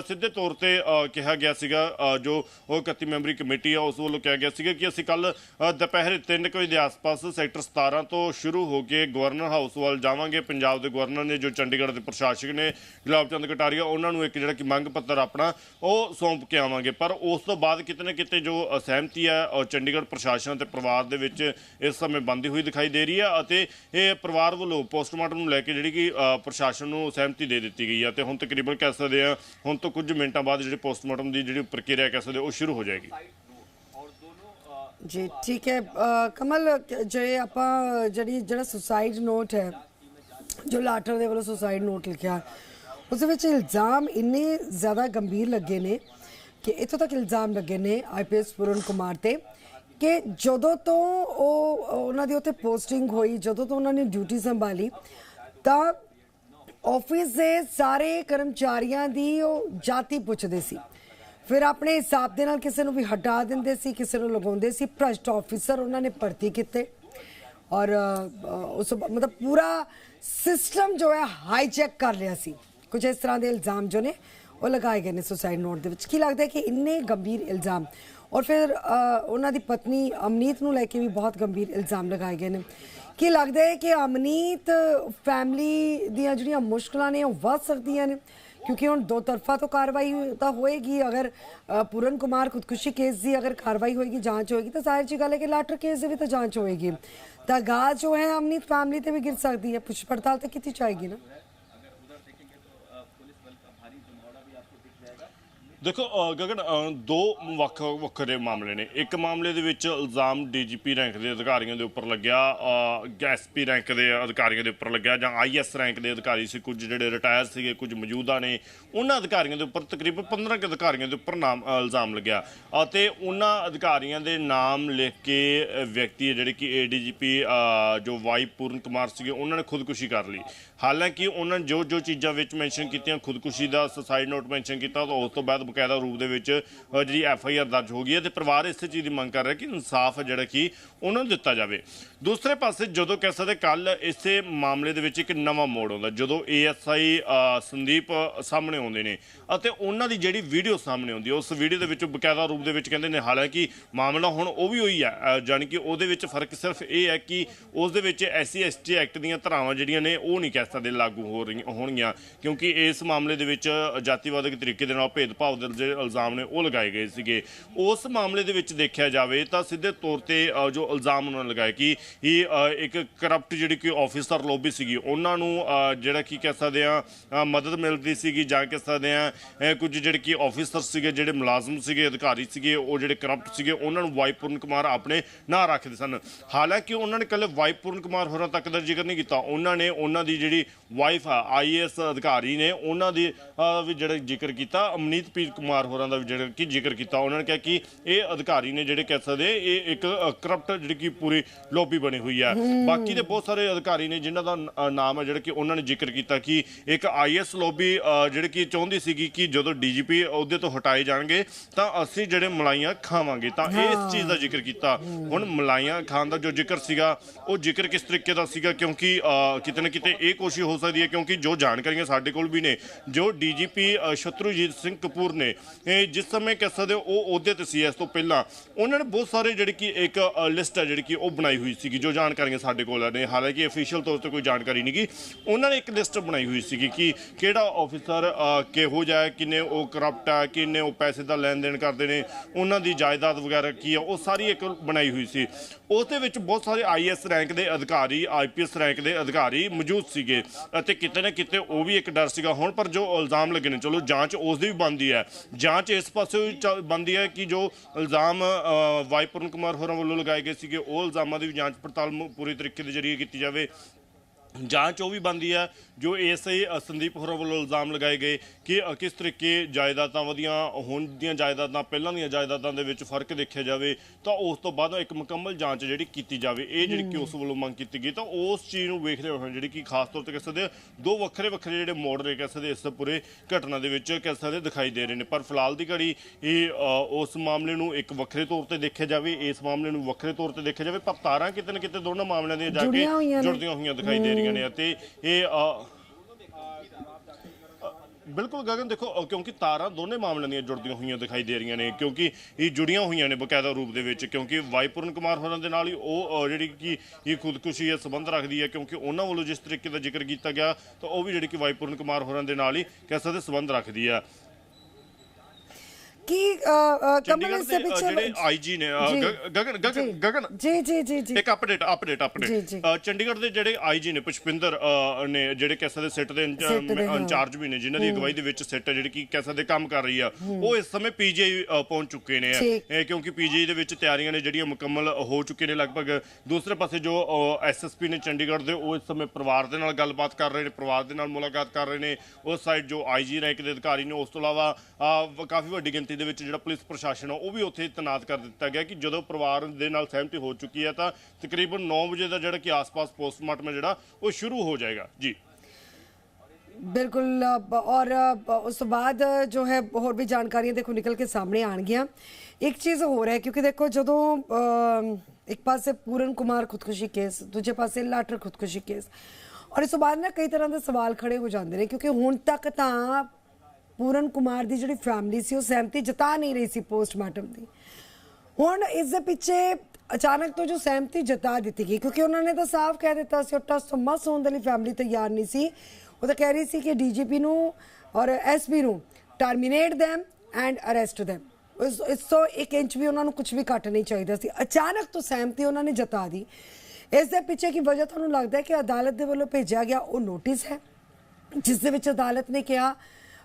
Speaker 2: ਸਿੱਧੇ ਤੌਰ ਤੇ ਕਿਹਾ ਗਿਆ ਸੀ ਸੀਗਾ ਜੋ ਉਹ 31 ਮੈਂਬਰੀ ਕਮੇਟੀ ਆ, ਉਸ ਵੱਲੋਂ ਕਿਹਾ ਗਿਆ ਸੀਗਾ ਕਿ ਅਸੀਂ ਕੱਲ ਦੁਪਹਿਰੇ 3 ਵਜੇ ਦੇ ਆਸ-ਪਾਸ ਸੈਕਟਰ 17 ਤੋਂ ਸ਼ੁਰੂ ਹੋ ਕੇ ਗਵਰਨਰ ਹਾਊਸ ਵੱਲ ਜਾਵਾਂਗੇ। ਪੰਜਾਬ ਦੇ ਗਵਰਨਰ ਨੇ ਜੋ ਚੰਡੀਗੜ੍ਹ ਦੇ ਪ੍ਰਸ਼ਾਸਕ ਨੇ, ਗੁਲਾਬ ਚੰਦ ਕਟਾਰੀਆ, ਉਹਨਾਂ ਨੂੰ ਇੱਕ ਜਿਹੜਾ ਕਿ ਮੰਗ ਪੱਤਰ ਆਪਣਾ, ਉਹ ਸੌਂਪ ਕੇ ਆਵਾਂਗੇ। ਪਰ ਉਸ ਤੋਂ ਬਾਅਦ ਕਿਤੇ ਨਾ ਕਿਤੇ ਜੋ ਅਸਹਿਮਤੀ ਹੈ ਚੰਡੀਗੜ੍ਹ ਪ੍ਰਸ਼ਾਸਨ ਤੇ ਪਰਿਵਾਰ ਦੇ ਵਿੱਚ ਇਸ ਸਮੇਂ ਬੰਦੀ ਹੋਈ ਦਿਖਾਈ ਦੇ ਰਹੀ ਹੈ ਅਤੇ ਇਹ ਪਰਿਵਾਰ ਵੱਲੋਂ ਪੋਸਟਮਾਰਟਮ ਨੂੰ ਲੈ ਕੇ ਜਿਹੜੀ ਕਿ ਪ੍ਰਸ਼ਾਸਨ ਨੂੰ ਸਹਿਮਤੀ ਦੇ ਦਿੱਤੀ ਗਈ ਹੈ। ਤੇ ਹੁਣ ਤਕਰੀਬਨ ਕਹਿ ਸਕਦੇ ਆ ਹੁਣ ਤੋਂ ਕੁਝ ਮਿੰਟਾਂ ਬਾਅਦ ਜਿਹੜੇ ਪੋਸਟਮਾਰਟਮ ਦੀ ਜਿਹੜੀ ਪ੍ਰਕਿਰਿਆ ਕਹਿ ਸਕਦੇ ਉਹ ਸ਼ੁਰੂ ਹੋ ਜਾਏਗੀ।
Speaker 1: ਜੀ, ਠੀਕ ਹੈ। ਕਮਲ, ਜੇ ਆਪਾਂ ਜਿਹੜੀ, ਜਿਹੜਾ ਸੁਸਾਈਡ ਨੋਟ ਹੈ, ਜੋ ਲਾਟਰ ਦੇ ਵੱਲੋਂ ਸੁਸਾਈਡ ਨੋਟ ਲਿਖਿਆ, ਉਸ ਵਿੱਚ ਇਲਜ਼ਾਮ ਇੰਨੇ ਜ਼ਿਆਦਾ ਗੰਭੀਰ ਲੱਗੇ ਨੇ ਕਿ ਇੱਥੋਂ ਤੱਕ ਇਲਜ਼ਾਮ ਲੱਗੇ ਨੇ ਆਈਪੀਐਸ ਪੂਰਨ ਕੁਮਾਰ ਤੇ ਕਿ ਜਦੋਂ ਤੋਂ ਉਹ, ਉਹਨਾਂ ਦੀ ਉੱਥੇ ਪੋਸਟਿੰਗ ਹੋਈ, ਜਦੋਂ ਤੋਂ ਉਹਨਾਂ ਨੇ ਡਿਊਟੀ ਸੰਭਾਲੀ, ਤਾਂ ਆਫਿਸ ਦੇ ਸਾਰੇ ਕਰਮਚਾਰੀਆਂ ਦੀ ਉਹ ਜਾਤੀ ਪੁੱਛਦੇ ਸੀ। ਫਿਰ ਆਪਣੇ ਹਿਸਾਬ ਦੇ ਨਾਲ ਕਿਸੇ ਨੂੰ ਵੀ ਹਟਾ ਦਿੰਦੇ ਸੀ, ਕਿਸੇ ਨੂੰ ਲਗਾਉਂਦੇ ਸੀ, ਭ੍ਰਸ਼ਟ ਆਫੀਸਰ ਉਹਨਾਂ ਨੇ ਭਰਤੀ ਕੀਤੇ। ਔਰ ਉਸ ਮਤਲਬ ਪੂਰਾ ਸਿਸਟਮ ਜੋ ਹੈ ਹਾਈਜੈਕ ਕਰ ਲਿਆ ਸੀ। ਕੁਝ ਇਸ ਤਰ੍ਹਾਂ ਦੇ ਇਲਜ਼ਾਮ ਜੋ ਨੇ, ਉਹ ਲਗਾਏ ਗਏ ਨੇ ਸੁਸਾਈਡ ਨੋਟ ਦੇ ਵਿੱਚ। ਕੀ ਲੱਗਦਾ ਕਿ ਇੰਨੇ ਗੰਭੀਰ ਇਲਜ਼ਾਮ? ਔਰ ਫਿਰ ਉਹਨਾਂ ਦੀ ਪਤਨੀ ਅਮਨੀਤ ਨੂੰ ਲੈ ਕੇ ਵੀ ਬਹੁਤ ਗੰਭੀਰ ਇਲਜ਼ਾਮ ਲਗਾਏ ਗਏ ਨੇ। ਕੀ ਲੱਗਦਾ ਹੈ ਕਿ ਅਮਨੀਤ ਫੈਮਿਲੀ ਦੀਆਂ ਜਿਹੜੀਆਂ ਮੁਸ਼ਕਲਾਂ ਨੇ, ਉਹ ਵੱਧ ਸਕਦੀਆਂ ਨੇ? ਕਿਉਂਕਿ ਹੁਣ ਦੋ ਤਰਫਾ ਤੋਂ ਕਾਰਵਾਈ ਤਾਂ ਹੋਏਗੀ, ਅਗਰ ਪੂਰਨ ਕੁਮਾਰ ਖੁਦਕੁਸ਼ੀ ਕੇਸ ਦੀ ਅਗਰ ਕਾਰਵਾਈ ਹੋਏਗੀ, ਜਾਂਚ ਹੋਏਗੀ, ਤਾਂ ਜ਼ਾਹਿਰ ਜੀ ਗੱਲ ਹੈ ਕਿ ਲਾਟਰ ਕੇਸ ਦੀ ਵੀ ਤਾਂ ਜਾਂਚ ਹੋਏਗੀ। ਤਾਂ ਗਾ ਜੋ ਹੈ, ਅਮਨੀਤ ਫੈਮਿਲੀ ਤੇ ਵੀ ਗਿਰ ਸਕਦੀ ਹੈ, ਪੁੱਛ ਪੜਤਾਲ ਤਾਂ ਕੀਤੀ ਜਾਏਗੀ ਨਾ।
Speaker 2: ਦੇਖੋ ਅ, ਗਗਨ ਅ, ਦੋ ਵੱਖ ਵੱਖਰੇ ਮਾਮਲੇ ਨੇ। ਇੱਕ ਮਾਮਲੇ ਦੇ ਵਿੱਚ ਇਲਜ਼ਾਮ ਡੀਜੀਪੀ ਰੈਂਕ ਦੇ ਅਧਿਕਾਰੀਆਂ ਦੇ ਉੱਪਰ ਲੱਗਿਆ ਐਸਪੀ ਰੈਂਕ ਦੇ ਅਧਿਕਾਰੀਆਂ ਦੇ ਉੱਪਰ ਲੱਗਿਆ ਜਾਂ ਆਈਐਸ ਰੈਂਕ ਦੇ ਅਧਿਕਾਰੀ ਸੀ। ਕੁਝ ਜਿਹੜੇ ਰਿਟਾਇਰ ਸੀਗੇ ਕੁਝ ਮੌਜੂਦਾ ਨੇ ਉਹਨਾਂ ਅਧਿਕਾਰੀਆਂ ਦੇ ਉੱਪਰ ਤਕਰੀਬਨ 15 ਕੁ ਅਧਿਕਾਰੀਆਂ ਦੇ ਉੱਪਰ ਨਾਮ ਅ, ਇਲਜ਼ਾਮ ਲੱਗਿਆ। ਅਤੇ ਉਹਨਾਂ ਅਧਿਕਾਰੀਆਂ ਦੇ ਨਾਮ ਲਿਖ ਕੇ ਅ, ਵਿਅਕਤੀ ਹੈ ਜਿਹੜੇ ਕਿ ਏਡੀਜੀਪੀ ਜੋ ਵਾਈ ਪੂਰਨ ਕੁਮਾਰ ਸੀਗੇ ਉਹਨਾਂ ਨੇ ਖੁਦਕੁਸ਼ੀ ਕਰ ਲਈ। ਹਾਲਾਂਕਿ ਉਹਨਾਂ ਨੇ ਜੋ ਜੋ ਚੀਜ਼ਾਂ ਵਿੱਚ ਮੈਂਸ਼ਨ ਕੀਤੀਆਂ ਖੁਦਕੁਸ਼ੀ ਦਾ ਸੁਸਾਈਡ ਨੋਟ ਮੈਂਸ਼ਨ ਕੀਤਾ ਤਾਂ ਉਸ ਤੋਂ ਬਾਅਦ ਬਕਾਇਦਾ ਰੂਪ ਦੇ ਵਿੱਚ ਅ, ਜਿਹੜੀ ਐਫ ਆਈ ਆਰ ਦਰਜ ਹੋ ਗਈ ਹੈ ਤੇ ਪਰਿਵਾਰ ਇਸੇ ਚੀਜ਼ ਦੀ ਮੰਗ ਕਰ ਰਿਹਾ ਕਿ ਇਨਸਾਫ ਜਿਹੜਾ ਕਿ ਉਹਨਾਂ ਨੂੰ ਦਿੱਤਾ ਜਾਵੇ। ਦੂਸਰੇ ਪਾਸੇ ਜਦੋਂ ਕਹਿ ਸਕਦੇ ਕੱਲ ਇਸੇ ਮਾਮਲੇ ਦੇ ਵਿੱਚ ਇੱਕ ਨਵਾਂ ਮੋੜ ਆਉਂਦਾ ਜਦੋਂ ਏਐਸਆਈ ਸੰਦੀਪ ਸਾਹਮਣੇ ਆਉਂਦੇ ਨੇ ਅਤੇ ਉਹਨਾਂ ਦੀ ਜਿਹੜੀ ਵੀਡੀਓ ਸਾਹਮਣੇ ਆਉਂਦੀ ਹੈ ਉਸ ਵੀਡੀਓ ਦੇ ਵਿੱਚ ਬਕਾਇਦਾ ਰੂਪ ਦੇ ਵਿੱਚ ਕਹਿੰਦੇ ਨੇ ਹਾਲਾਂਕਿ ਮਾਮਲਾ ਹੁਣ ਉਹ ਵੀ ਹੋਈ ਹੈ ਜਾਣੀ ਕਿ ਉਹਦੇ ਵਿੱਚ ਫ਼ਰਕ ਸਿਰਫ ਇਹ ਹੈ ਕਿ ਉਸ ਦੇ ਵਿੱਚ ਐਸਸੀ ਐਸਟੀ ਐਕਟ ਦੀਆਂ ਧਾਰਾਵਾਂ ਜਿਹੜੀਆਂ ਨੇ ਉਹ ਨਹੀਂ ਕਹਿ ਸਕਦੇ ਲਾਗੂ ਹੋ ਰਹੀਆਂ ਹੋਣਗੀਆਂ ਕਿਉਂਕਿ ਇਸ ਮਾਮਲੇ ਦੇ ਵਿੱਚ ਜਾਤੀਵਾਦਕ ਤਰੀਕੇ ਦੇ ਨਾਲ ਭੇਦਭਾਵ ਦੇ ਜਿਹੜੇ ਇਲਜ਼ਾਮ ਨੇ ਉਹ ਲਗਾਏ ਗਏ ਸੀਗੇ। ਉਸ ਮਾਮਲੇ ਦੇ ਵਿੱਚ ਦੇਖਿਆ ਜਾਵੇ ਤਾਂ ਸਿੱਧੇ ਤੌਰ ਤੇ ਜੋ ਇਲਜ਼ਾਮ ਉਹਨਾਂ ਨੇ ਲਗਾਏ ਕਿ ਹੀ ਇੱਕ ਕਰਪਟ ਜਿਹੜੀ ਕਿ ਆਫੀਸਰ ਲੋਬੀ ਸੀਗੀ, ਉਹਨਾਂ ਨੂੰ ਜਿਹੜਾ ਕੀ ਕਹਿ ਸਕਦੇ ਆ ਮਦਦ ਮਿਲਦੀ ਸੀਗੀ ਜਾਂ ਕਹਿ ਸਕਦੇ ਆ ਕੁਝ ਜਿਹੜੇ ਕਿ ਆਫੀਸਰ ਸੀਗੇ, ਜਿਹੜੇ ਮੁਲਾਜ਼ਮ ਸੀਗੇ, ਅਧਿਕਾਰੀ ਸੀਗੇ, ਉਹ ਜਿਹੜੇ ਕਰਪਟ ਸੀਗੇ, ਉਹਨਾਂ ਨੂੰ ਵਾਈਪੂਰਨ ਕੁਮਾਰ ਆਪਣੇ ਨਾਂ ਰੱਖਦੇ ਸਨ। ਹਾਲਾਂਕਿ ਉਹਨਾਂ ਨੇ ਕੱਲੇ ਵਾਈਪੂਰਨ ਕੁਮਾਰ ਹੋਰਾਂ ਤੱਕ ਦਾ ਜ਼ਿਕਰ ਨਹੀਂ ਕੀਤਾ। ਉਹਨਾਂ ਨੇ ਉਹਨਾਂ ਦੀ ਜਿਹੜੀ ਵਾਈਫ ਆ ਆਈਐਸ ਅਧਿਕਾਰੀ ਨੇ, ਉਹਨਾਂ ਦੀ ਵੀ ਜਿਹੜਾ ਜ਼ਿਕਰ ਕੀਤਾ, ਅਮਨੀਤ ਪੀ ਅਮਨੀਤਪ੍ਰੀਤ ਕੁਮਾਰ ਹੋਰਾਂ ਦਾ ਵੀ ਜਿਹੜਾ ਕਿ ਜ਼ਿਕਰ ਕੀਤਾ ਉਹਨਾਂ ਨੇ ਕਿਹਾ ਕਿ ਇਹ ਅਧਿਕਾਰੀ ਨੇ ਜਿਹੜੇ ਕਹਿ ਸਕਦੇ ਇਹ ਇੱਕ ਕਰਪਟ ਜਿਹੜੀ ਕਿ ਪੂਰੀ ਲੋਬੀ ਬਣੀ ਹੋਈ ਹੈ। ਬਾਕੀ ਦੇ ਬਹੁਤ ਸਾਰੇ ਅਧਿਕਾਰੀ ਨੇ ਜਿਨ੍ਹਾਂ ਦਾ ਨ- ਨਾਮ ਹੈ ਜਿਹੜਾ ਕਿ ਉਹਨਾਂ ਨੇ ਜ਼ਿਕਰ ਕੀਤਾ ਕਿ ਇੱਕ ਆਈਐਸ ਲੋਬੀ ਜਿਹੜੀ ਕਿ ਚਾਹੁੰਦੀ ਸੀਗੀ ਕਿ ਜਦੋਂ ਡੀਜੀਪੀ ਅਹੁਦੇ ਤੋਂ ਹਟਾਏ ਜਾਣਗੇ ਤਾਂ ਅਸੀਂ ਜਿਹੜੇ ਮਲਾਈਆਂ ਖਾਵਾਂਗੇ। ਤਾਂ ਇਹ ਇਸ ਚੀਜ਼ ਦਾ ਜ਼ਿਕਰ ਕੀਤਾ। ਹੁਣ ਮਲਾਈਆਂ ਖਾਣ ਦਾ ਜੋ ਜ਼ਿਕਰ ਸੀਗਾ ਉਹ ਜ਼ਿਕਰ ਕਿਸ ਤਰੀਕੇ ਦਾ ਸੀਗਾ? ਕਿਉਂਕਿ ਅ, ਕਿਤੇ ਨਾ ਕਿਤੇ ਇਹ ਕੋਸ਼ਿਸ਼ ਹੋ ਸਕਦੀ ਹੈ ਕਿਉਂਕਿ ਜੋ ਜਾਣਕਾਰੀਆਂ ਸਾਡੇ ਕੋਲ ਵੀ ਨੇ ਜੋ ਡੀਜੀਪੀ ਸ਼ਤਰੂਜੀਤ ਸਿੰਘ ਕਪੂਰ ਨੇ। ਜਿਸ ਸਮੇਂ ਕਹਿ ਸਕਦੇ ਹੋ ਉਹ ਅਹੁਦੇ ਤੇ ਸੀ, ਇਸ ਤੋਂ ਪਹਿਲਾਂ ਉਹਨਾਂ ਨੇ ਬਹੁਤ ਸਾਰੇ ਜਿਹੜੀ ਕਿ ਇੱਕ ਲਿਸਟ ਹੈ ਜਿਹੜੀ ਕਿ ਉਹ ਬਣਾਈ ਹੋਈ ਸੀਗੀ, ਜੋ ਜਾਣਕਾਰੀਆਂ ਸਾਡੇ ਕੋਲ ਨੇ। ਹਾਲਾਂਕਿ ਅਫੀਸ਼ੀਅਲ ਤੌਰ ਤੇ ਕੋਈ ਜਾਣਕਾਰੀ ਨਹੀਂ ਗੀ। ਉਹਨਾਂ ਨੇ ਇੱਕ ਲਿਸਟ ਬਣਾਈ ਹੋਈ ਸੀਗੀ ਕਿ ਕਿਹੜਾ ਆਫੀਸਰ ਕਿਹੋ ਜਿਹਾ ਹੈ, ਕਿੰਨੇ ਉਹ ਕਰਪਟ ਹੈ ਕਿੰਨੇ ਉਹ ਪੈਸੇ ਦਾ ਲੈਣ ਦੇਣ ਕਰਦੇ ਨੇ, ਉਹਨਾਂ ਦੀ ਜਾਇਦਾਦ ਵਗੈਰਾ ਕੀ ਹੈ ਉਹ ਸਾਰੀ ਇੱਕ ਬਣਾਈ ਹੋਈ ਸੀ। ਉਸ ਦੇ ਵਿੱਚ ਬਹੁਤ ਸਾਰੇ ਆਈਐਸ ਰੈਂਕ ਦੇ ਅਧਿਕਾਰੀ ਆਈਪੀਐਸ ਰੈਂਕ ਦੇ ਅਧਿਕਾਰੀ ਮੌਜੂਦ ਸੀਗੇ ਅਤੇ ਕਿਤੇ ਨਾ ਕਿਤੇ ਉਹ ਵੀ ਇੱਕ ਡਰ ਸੀਗਾ। ਹੁਣ ਪਰ ਜੋ ਇਲਜ਼ਾਮ ਲੱਗੇ ਨੇ ਚਲੋ ਜਾਂਚ ਉਸ ਦੀ ਵੀ ਬਣਦੀ ਹੈ। ਜਾਂਚ ਇਸ ਪਾਸੇ ਵੀ ਚੱਲ- ਬਣਦੀ ਹੈ ਕਿ ਜੋ ਇਲਜ਼ਾਮ ਅ, ਕੁਮਾਰ ਹੋਰਾਂ ਵੱਲੋਂ ਲਗਾਏ ਗਏ ਸੀਗੇ ਉਹ ਇਲਜ਼ਾਮਾਂ ਦੀ ਵੀ ਜਾਂਚ ਪੜਤਾਲ ਪੂਰੀ ਤਰੀਕੇ ਦੇ ਜ਼ਰੀਏ ਕੀਤੀ ਜਾਵੇ। ਜਾਂਚ ਉਹ ਵੀ ਬੰਦੀ ਹੈ ਜੋ ਐਸਆਈ ਸੰਦੀਪ ਹੋਰਾਂ ਵੱਲੋਂ ਇਲਜ਼ਾਮ ਲਗਾਏ ਗਏ ਕਿ ਕਿਸ ਤਰੀਕੇ ਜਾਇਦਾਦਾਂ ਵਧੀਆਂ ਹੋਣ ਦੀਆਂ ਜਾਇਦਾਦਾਂ ਪਹਿਲਾਂ ਦੀਆਂ ਜਾਇਦਾਦਾਂ ਦੇ ਵਿੱਚ ਫ਼ਰਕ ਦੇਖਿਆ ਜਾਵੇ ਤਾਂ ਉਸ ਤੋਂ ਬਾਅਦ ਇੱਕ ਮੁਕੰਮਲ ਜਾਂਚ ਜਿਹੜੀ ਕੀਤੀ ਜਾਵੇ। ਇਹ ਜਿਹੜੀ ਕਿ ਉਸ ਵੱਲੋਂ ਮੰਗ ਕੀਤੀ ਗਈ ਤਾਂ ਉਸ ਚੀਜ਼ ਨੂੰ ਵੇਖਦੇ ਹੋਏ ਜਿਹੜੀ ਕਿ ਖਾਸ ਤੌਰ ਤੇ ਕਹਿ ਸਕਦੇ ਦੋ ਵੱਖਰੇ ਵੱਖਰੇ ਜਿਹੜੇ ਮੋੜ ਨੇ ਕਹਿ ਸਕਦੇ ਇਸ ਪੂਰੇ ਘਟਨਾ ਦੇ ਵਿੱਚ ਕਹਿ ਸਕਦੇ ਦਿਖਾਈ ਦੇ ਰਹੇ ਨੇ। ਪਰ ਫਿਲਹਾਲ ਦੀ ਘੜੀ ਇਹ ਉਸ ਮਾਮਲੇ ਨੂੰ ਇੱਕ ਵੱਖਰੇ ਤੌਰ ਤੇ ਦੇਖਿਆ ਜਾਵੇ ਇਸ ਮਾਮਲੇ ਨੂੰ ਵੱਖਰੇ ਤੌਰ ਤੇ ਦੇਖਿਆ ਜਾਵੇ ਪਰ ਤਾਰਾਂ ਕਿਤੇ ਨਾ ਕਿਤੇ ਦੋਨਾਂ ਮਾਮਲਿਆਂ ਦੀਆਂ ਜਾ ਕੇ। ਜੁੜਦੀਆਂ ਹੋਈਆਂ ਦਿਖਾਈ ਦੇ ਰਹੀਆਂ ਨੇ ਅਤੇ ਇਹ ਬਿਲਕੁਲ ਗਗਨ ਦੇਖੋ ਕਿਉਂਕਿ ਤਾਰਾਂ ਦੋਨੇ ਮਾਮਲਿਆਂ ਦੀਆਂ ਜੁੜਦੀਆਂ ਹੋਈਆਂ ਦਿਖਾਈ ਦੇ ਰਹੀਆਂ ਨੇ, ਕਿਉਂਕਿ ਇਹ ਜੁੜੀਆਂ ਹੋਈਆਂ ਨੇ ਬਕਾਇਦਾ ਰੂਪ ਦੇ ਵਿੱਚ, ਕਿਉਂਕਿ ਵਾਈਪੂਰਨ ਕੁਮਾਰ ਹੋਰਾਂ ਦੇ ਨਾਲ ਹੀ ਉਹ ਜਿਹੜੀ ਕਿ ਇਹ ਖੁਦਕੁਸ਼ੀ ਹੈ ਸੰਬੰਧ ਰੱਖਦੀ ਹੈ, ਕਿਉਂਕਿ ਉਹਨਾਂ ਵੱਲੋਂ ਜਿਸ ਤਰੀਕੇ ਦਾ ਜ਼ਿਕਰ ਕੀਤਾ ਗਿਆ, ਤਾਂ ਉਹ ਵੀ ਜਿਹੜੀ ਕਿ ਵਾਈਪੂਰਨ ਕੁਮਾਰ ਹੋਰਾਂ ਦੇ ਨਾਲ ਹੀ ਕਹਿ ਸਕਦੇ ਸੰਬੰਧ ਰੱਖਦੀ ਹੈ।
Speaker 1: ਕੀ ਕਮਲ ਇਸ
Speaker 2: ਦੇ
Speaker 1: ਪਿੱਛੇ
Speaker 2: ਜਿਹੜੇ ਆਈਜੀ ਨੇ ਗਗਨ ਗਗਨ ਗਗਨ।
Speaker 1: ਜੀ ਜੀ ਜੀ ਜੀ।
Speaker 2: ਇੱਕ ਅਪਡੇਟ ਅਪਡੇਟ ਅਪਡੇਟ ਚੰਡੀਗੜ੍ਹ ਦੇ ਜਿਹੜੇ ਆਈਜੀ ਨੇ ਪੁਸ਼ਪਿੰਦਰ ਨੇ ਜਿਹੜੇ ਕਹਿ ਦੇ ਸਿੱਟ ਦੇ। ਇੰਚਾਰਜ ਵੀ ਨੇ ਜਿਨ੍ਹਾਂ ਦੀ ਅਗਵਾਈ ਦੇ ਵਿੱਚ ਸਿੱਟ ਜਿਹੜੀ ਕਿ ਕਹਿ ਦੇ ਕੰਮ ਕਰ ਰਹੀ ਆ ਉਹ ਇਸ ਸਮੇਂ ਪੀਜੀਆਈ ਪਹੁੰਚ ਚੁੱਕੇ ਨੇ। ਕਿਉਂਕਿ ਪੀਜੀਆਈ ਦੇ ਵਿੱਚ ਤਿਆਰੀਆਂ ਨੇ ਜਿਹੜੀਆਂ ਮੁਕੰਮਲ ਹੋ ਚੁੱਕੇ ਨੇ ਲਗਭਗ। ਦੂਸਰੇ ਪਾਸੇ ਜੋ ਐਸਐਸਪੀ ਨੇ ਚੰਡੀਗੜ੍ਹ ਦੇ ਉਹ ਇਸ ਸਮੇਂ ਪਰਿਵਾਰ ਦੇ ਨਾਲ ਗੱਲਬਾਤ ਕਰ ਰਹੇ ਨੇ ਪਰਿਵਾਰ ਦੇ ਨਾਲ ਮੁਲਾਕਾਤ ਕਰ ਰਹੇ ਨੇ। ਉਸ ਸਾਈਡ ਜੋ ਆਈਜੀ ਰੈਂਕ ਦੇ ਅਧਿਕਾਰੀ ਨੇ ਉਸ ਤੋਂ ਇਲਾਵਾ ਕਾਫੀ ਵੱਡੀ ਗਿਣਤੀ ਦੇ ਵਿੱਚ ਜਿਹੜਾ ਪੁਲਿਸ ਪ੍ਰਸ਼ਾਸਨ ਆ, ਉਹ ਵੀ ਉੱਥੇ ਤੈਨਾਤ ਕਰ ਦਿੱਤਾ ਗਿਆ ਕਿ ਜਦੋਂ ਪਰਿਵਾਰ ਦੇ ਨਾਲ ਸਹਿਮਤੀ ਹੋ ਚੁੱਕੀ ਹੈ ਤਾਂ ਤਕਰੀਬਨ 9 ਵਜੇ ਦਾ ਜਿਹੜਾ ਕਿ ਆਸ-ਪਾਸ ਪੋਸਟਮਾਰਟਮ ਜਿਹੜਾ, ਉਹ ਸ਼ੁਰੂ ਹੋ ਜਾਏਗਾ। ਜੀ।
Speaker 1: ਬਿਲਕੁਲ ਔਰ ਉਸ ਤੋਂ ਬਾਅਦ ਜੋ ਹੈ, ਹੋਰ ਵੀ ਜਾਣਕਾਰੀਆਂ ਦੇਖੋ ਨਿਕਲ ਕੇ ਸਾਹਮਣੇ ਆਣਗੀਆਂ ਇੱਕ ਚੀਜ਼ ਹੋਰ ਹੈ, ਕਿਉਂਕਿ ਦੇਖੋ ਜਦੋਂ ਇੱਕ ਪਾਸੇ ਪੂਰਨ ਕੁਮਾਰ ਖੁਦਕੁਸ਼ੀ ਕੇਸ, ਦੂਜੇ ਪਾਸੇ ਲਾਟਰ ਖੁਦਕੁਸ਼ੀ ਕੇਸ, ਔਰ ਇਸ ਤੋਂ ਬਾਅਦ ਨਾ ਕਈ ਤਰ੍ਹਾਂ ਦੇ ਸਵਾਲ ਖੜੇ ਹੋ ਜਾਂਦੇ ਨੇ, ਕਿਉਂਕਿ ਹੁਣ ਤੱਕ ਤਾਂ ਪੂਰਨ ਕੁਮਾਰ ਦੀ ਜਿਹੜੀ ਫੈਮਿਲੀ ਸੀ, ਉਹ ਸਹਿਮਤੀ ਜਤਾ ਨਹੀਂ ਰਹੀ ਸੀ ਪੋਸਟਮਾਰਟਮ ਦੀ। ਹੁਣ ਇਸ ਦੇ ਪਿੱਛੇ ਅਚਾਨਕ ਤੋਂ ਜੋ ਸਹਿਮਤੀ ਜਤਾ ਦਿੱਤੀ ਗਈ, ਕਿਉਂਕਿ ਉਹਨਾਂ ਨੇ ਤਾਂ ਸਾਫ਼ ਕਹਿ ਦਿੱਤਾ ਸੀ, ਉਹ ਟਸ ਤੋਂ ਮਸ ਹੋਣ ਦੇ ਲਈ ਫੈਮਿਲੀ ਤਿਆਰ ਨਹੀਂ ਸੀ। ਉਹ ਤਾਂ ਕਹਿ ਰਹੀ ਸੀ ਕਿ ਡੀਜੀਪੀ ਨੂੰ ਔਰ ਐਸਪੀ ਨੂੰ terminate them and arrest them ਇਸ ਇਸ ਤੋਂ ਇੱਕ ਇੰਚ ਵੀ ਉਹਨਾਂ ਨੂੰ ਕੁਝ ਵੀ ਘੱਟ ਨਹੀਂ ਚਾਹੀਦਾ ਸੀ। ਅਚਾਨਕ ਤੋਂ ਸਹਿਮਤੀ ਉਹਨਾਂ ਨੇ ਜਤਾ ਦੀ। ਇਸ ਦੇ ਪਿੱਛੇ ਕੀ ਵਜ੍ਹਾ ਤੁਹਾਨੂੰ ਲੱਗਦਾ ਹੈ ਕਿ ਅਦਾਲਤ ਦੇ ਵੱਲੋਂ ਭੇਜਿਆ ਗਿਆ ਉਹ ਨੋਟਿਸ ਹੈ? ਜਿਸ ਦੇ ਵਿੱਚ ਅਦਾਲਤ ਨੇ ਕਿਹਾ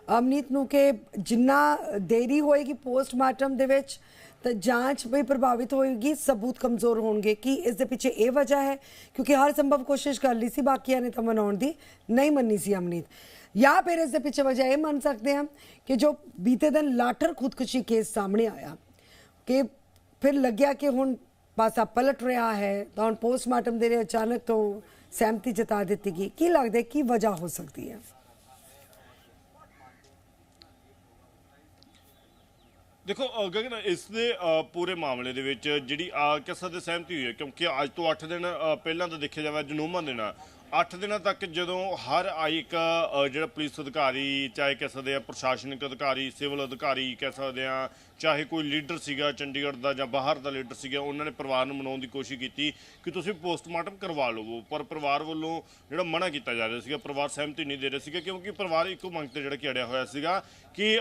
Speaker 1: ਅਮਨੀਤ ਨੂੰ ਕਿ ਜਿੰਨਾ ਦੇਰੀ ਹੋਏਗੀ ਪੋਸਟਮਾਰਟਮ ਦੇ ਵਿੱਚ, ਤਾਂ ਜਾਂਚ ਵੀ ਪ੍ਰਭਾਵਿਤ ਹੋਏਗੀ, ਸਬੂਤ ਕਮਜ਼ੋਰ ਹੋਣਗੇ। ਕਿ ਇਸ ਦੇ ਪਿੱਛੇ ਇਹ ਵਜ੍ਹਾ ਹੈ? ਕਿਉਂਕਿ ਹਰ ਸੰਭਵ ਕੋਸ਼ਿਸ਼ ਕਰ ਲਈ ਸੀ, ਬਾਕੀਆਂ ਨੇ ਤਾਂ ਮਨਾਉਣ ਦੀ ਨਹੀਂ ਮੰਨੀ ਸੀ ਅਮਨੀਤ। ਜਾਂ ਫਿਰ ਇਸ ਦੇ ਪਿੱਛੇ ਵਜ੍ਹਾ ਇਹ ਮੰਨ ਸਕਦੇ ਹਾਂ ਕਿ ਜੋ ਬੀਤੇ ਦਿਨ ਲਾਠਰ ਖੁਦਕੁਸ਼ੀ ਕੇਸ ਸਾਹਮਣੇ ਆਇਆ, ਕਿ ਫਿਰ ਲੱਗਿਆ ਕਿ ਹੁਣ ਪਾਸਾ ਪਲਟ ਰਿਹਾ ਹੈ, ਤਾਂ ਹੁਣ ਪੋਸਟਮਾਰਟਮ ਦੇ ਲਈ ਅਚਾਨਕ ਤੋਂ ਸਹਿਮਤੀ ਜਤਾ ਦਿੱਤੀ ਗਈ। ਕੀ ਲੱਗਦਾ ਕੀ ਵਜ੍ਹਾ ਹੋ ਸਕਦੀ ਹੈ?
Speaker 2: ਦੇਖੋ ਅ, ਗਗਨ ਇਸ ਦੇ ਅ, ਪੂਰੇ ਮਾਮਲੇ ਦੇ ਵਿੱਚ ਜਿਹੜੀ ਆ ਕਿਸਾ ਦੇ ਸਹਿਮਤੀ ਹੋਈ ਹੈ ਕਿਉਂਕਿ ਅੱਜ ਤੋਂ 8 ਦਿਨ ਅ, ਪਹਿਲਾਂ ਤਾਂ ਦੇਖਿਆ ਜਾਵੇ ਜਨੂਮਾ ਦਿਨ 8 ਦਿਨਾਂ ਤੱਕ ਜਦੋਂ ਹਰ ਆਈ ਇੱਕ ਜਿਹੜਾ ਪੁਲਿਸ ਅਧਿਕਾਰੀ, ਚਾਹੇ ਕਹਿ ਸਕਦੇ ਆ ਪ੍ਰਸ਼ਾਸਨਿਕ ਅਧਿਕਾਰੀ, ਸਿਵਲ ਅਧਿਕਾਰੀ ਕਹਿ ਸਕਦੇ ਆ, ਚਾਹੇ ਕੋਈ ਲੀਡਰ ਸੀਗਾ ਚੰਡੀਗੜ੍ਹ ਦਾ ਜਾਂ ਬਾਹਰ ਦਾ ਲੀਡਰ ਸੀਗਾ, ਉਹਨਾਂ ਨੇ ਪਰਿਵਾਰ ਨੂੰ ਮਨਾਉਣ ਦੀ ਕੋਸ਼ਿਸ਼ ਕੀਤੀ ਕਿ ਤੁਸੀਂ ਪੋਸਟਮਾਰਟਮ ਕਰਵਾ ਲਵੋ। ਪਰ ਪਰਿਵਾਰ ਵੱਲੋਂ ਜਿਹੜਾ ਮਨਾ ਕੀਤਾ ਜਾ ਰਿਹਾ ਸੀਗਾ, ਪਰਿਵਾਰ ਸਹਿਮਤੀ ਨਹੀਂ ਦੇ ਰਿਹਾ ਸੀਗਾ ਕਿਉਂਕਿ ਪਰਿਵਾਰ ਇੱਕੋ ਮੰਗ ਤੇ ਜਿਹੜਾ ਕਿ ਅੜਿਆ ਹੋਇਆ ਸੀਗਾ ਕਿ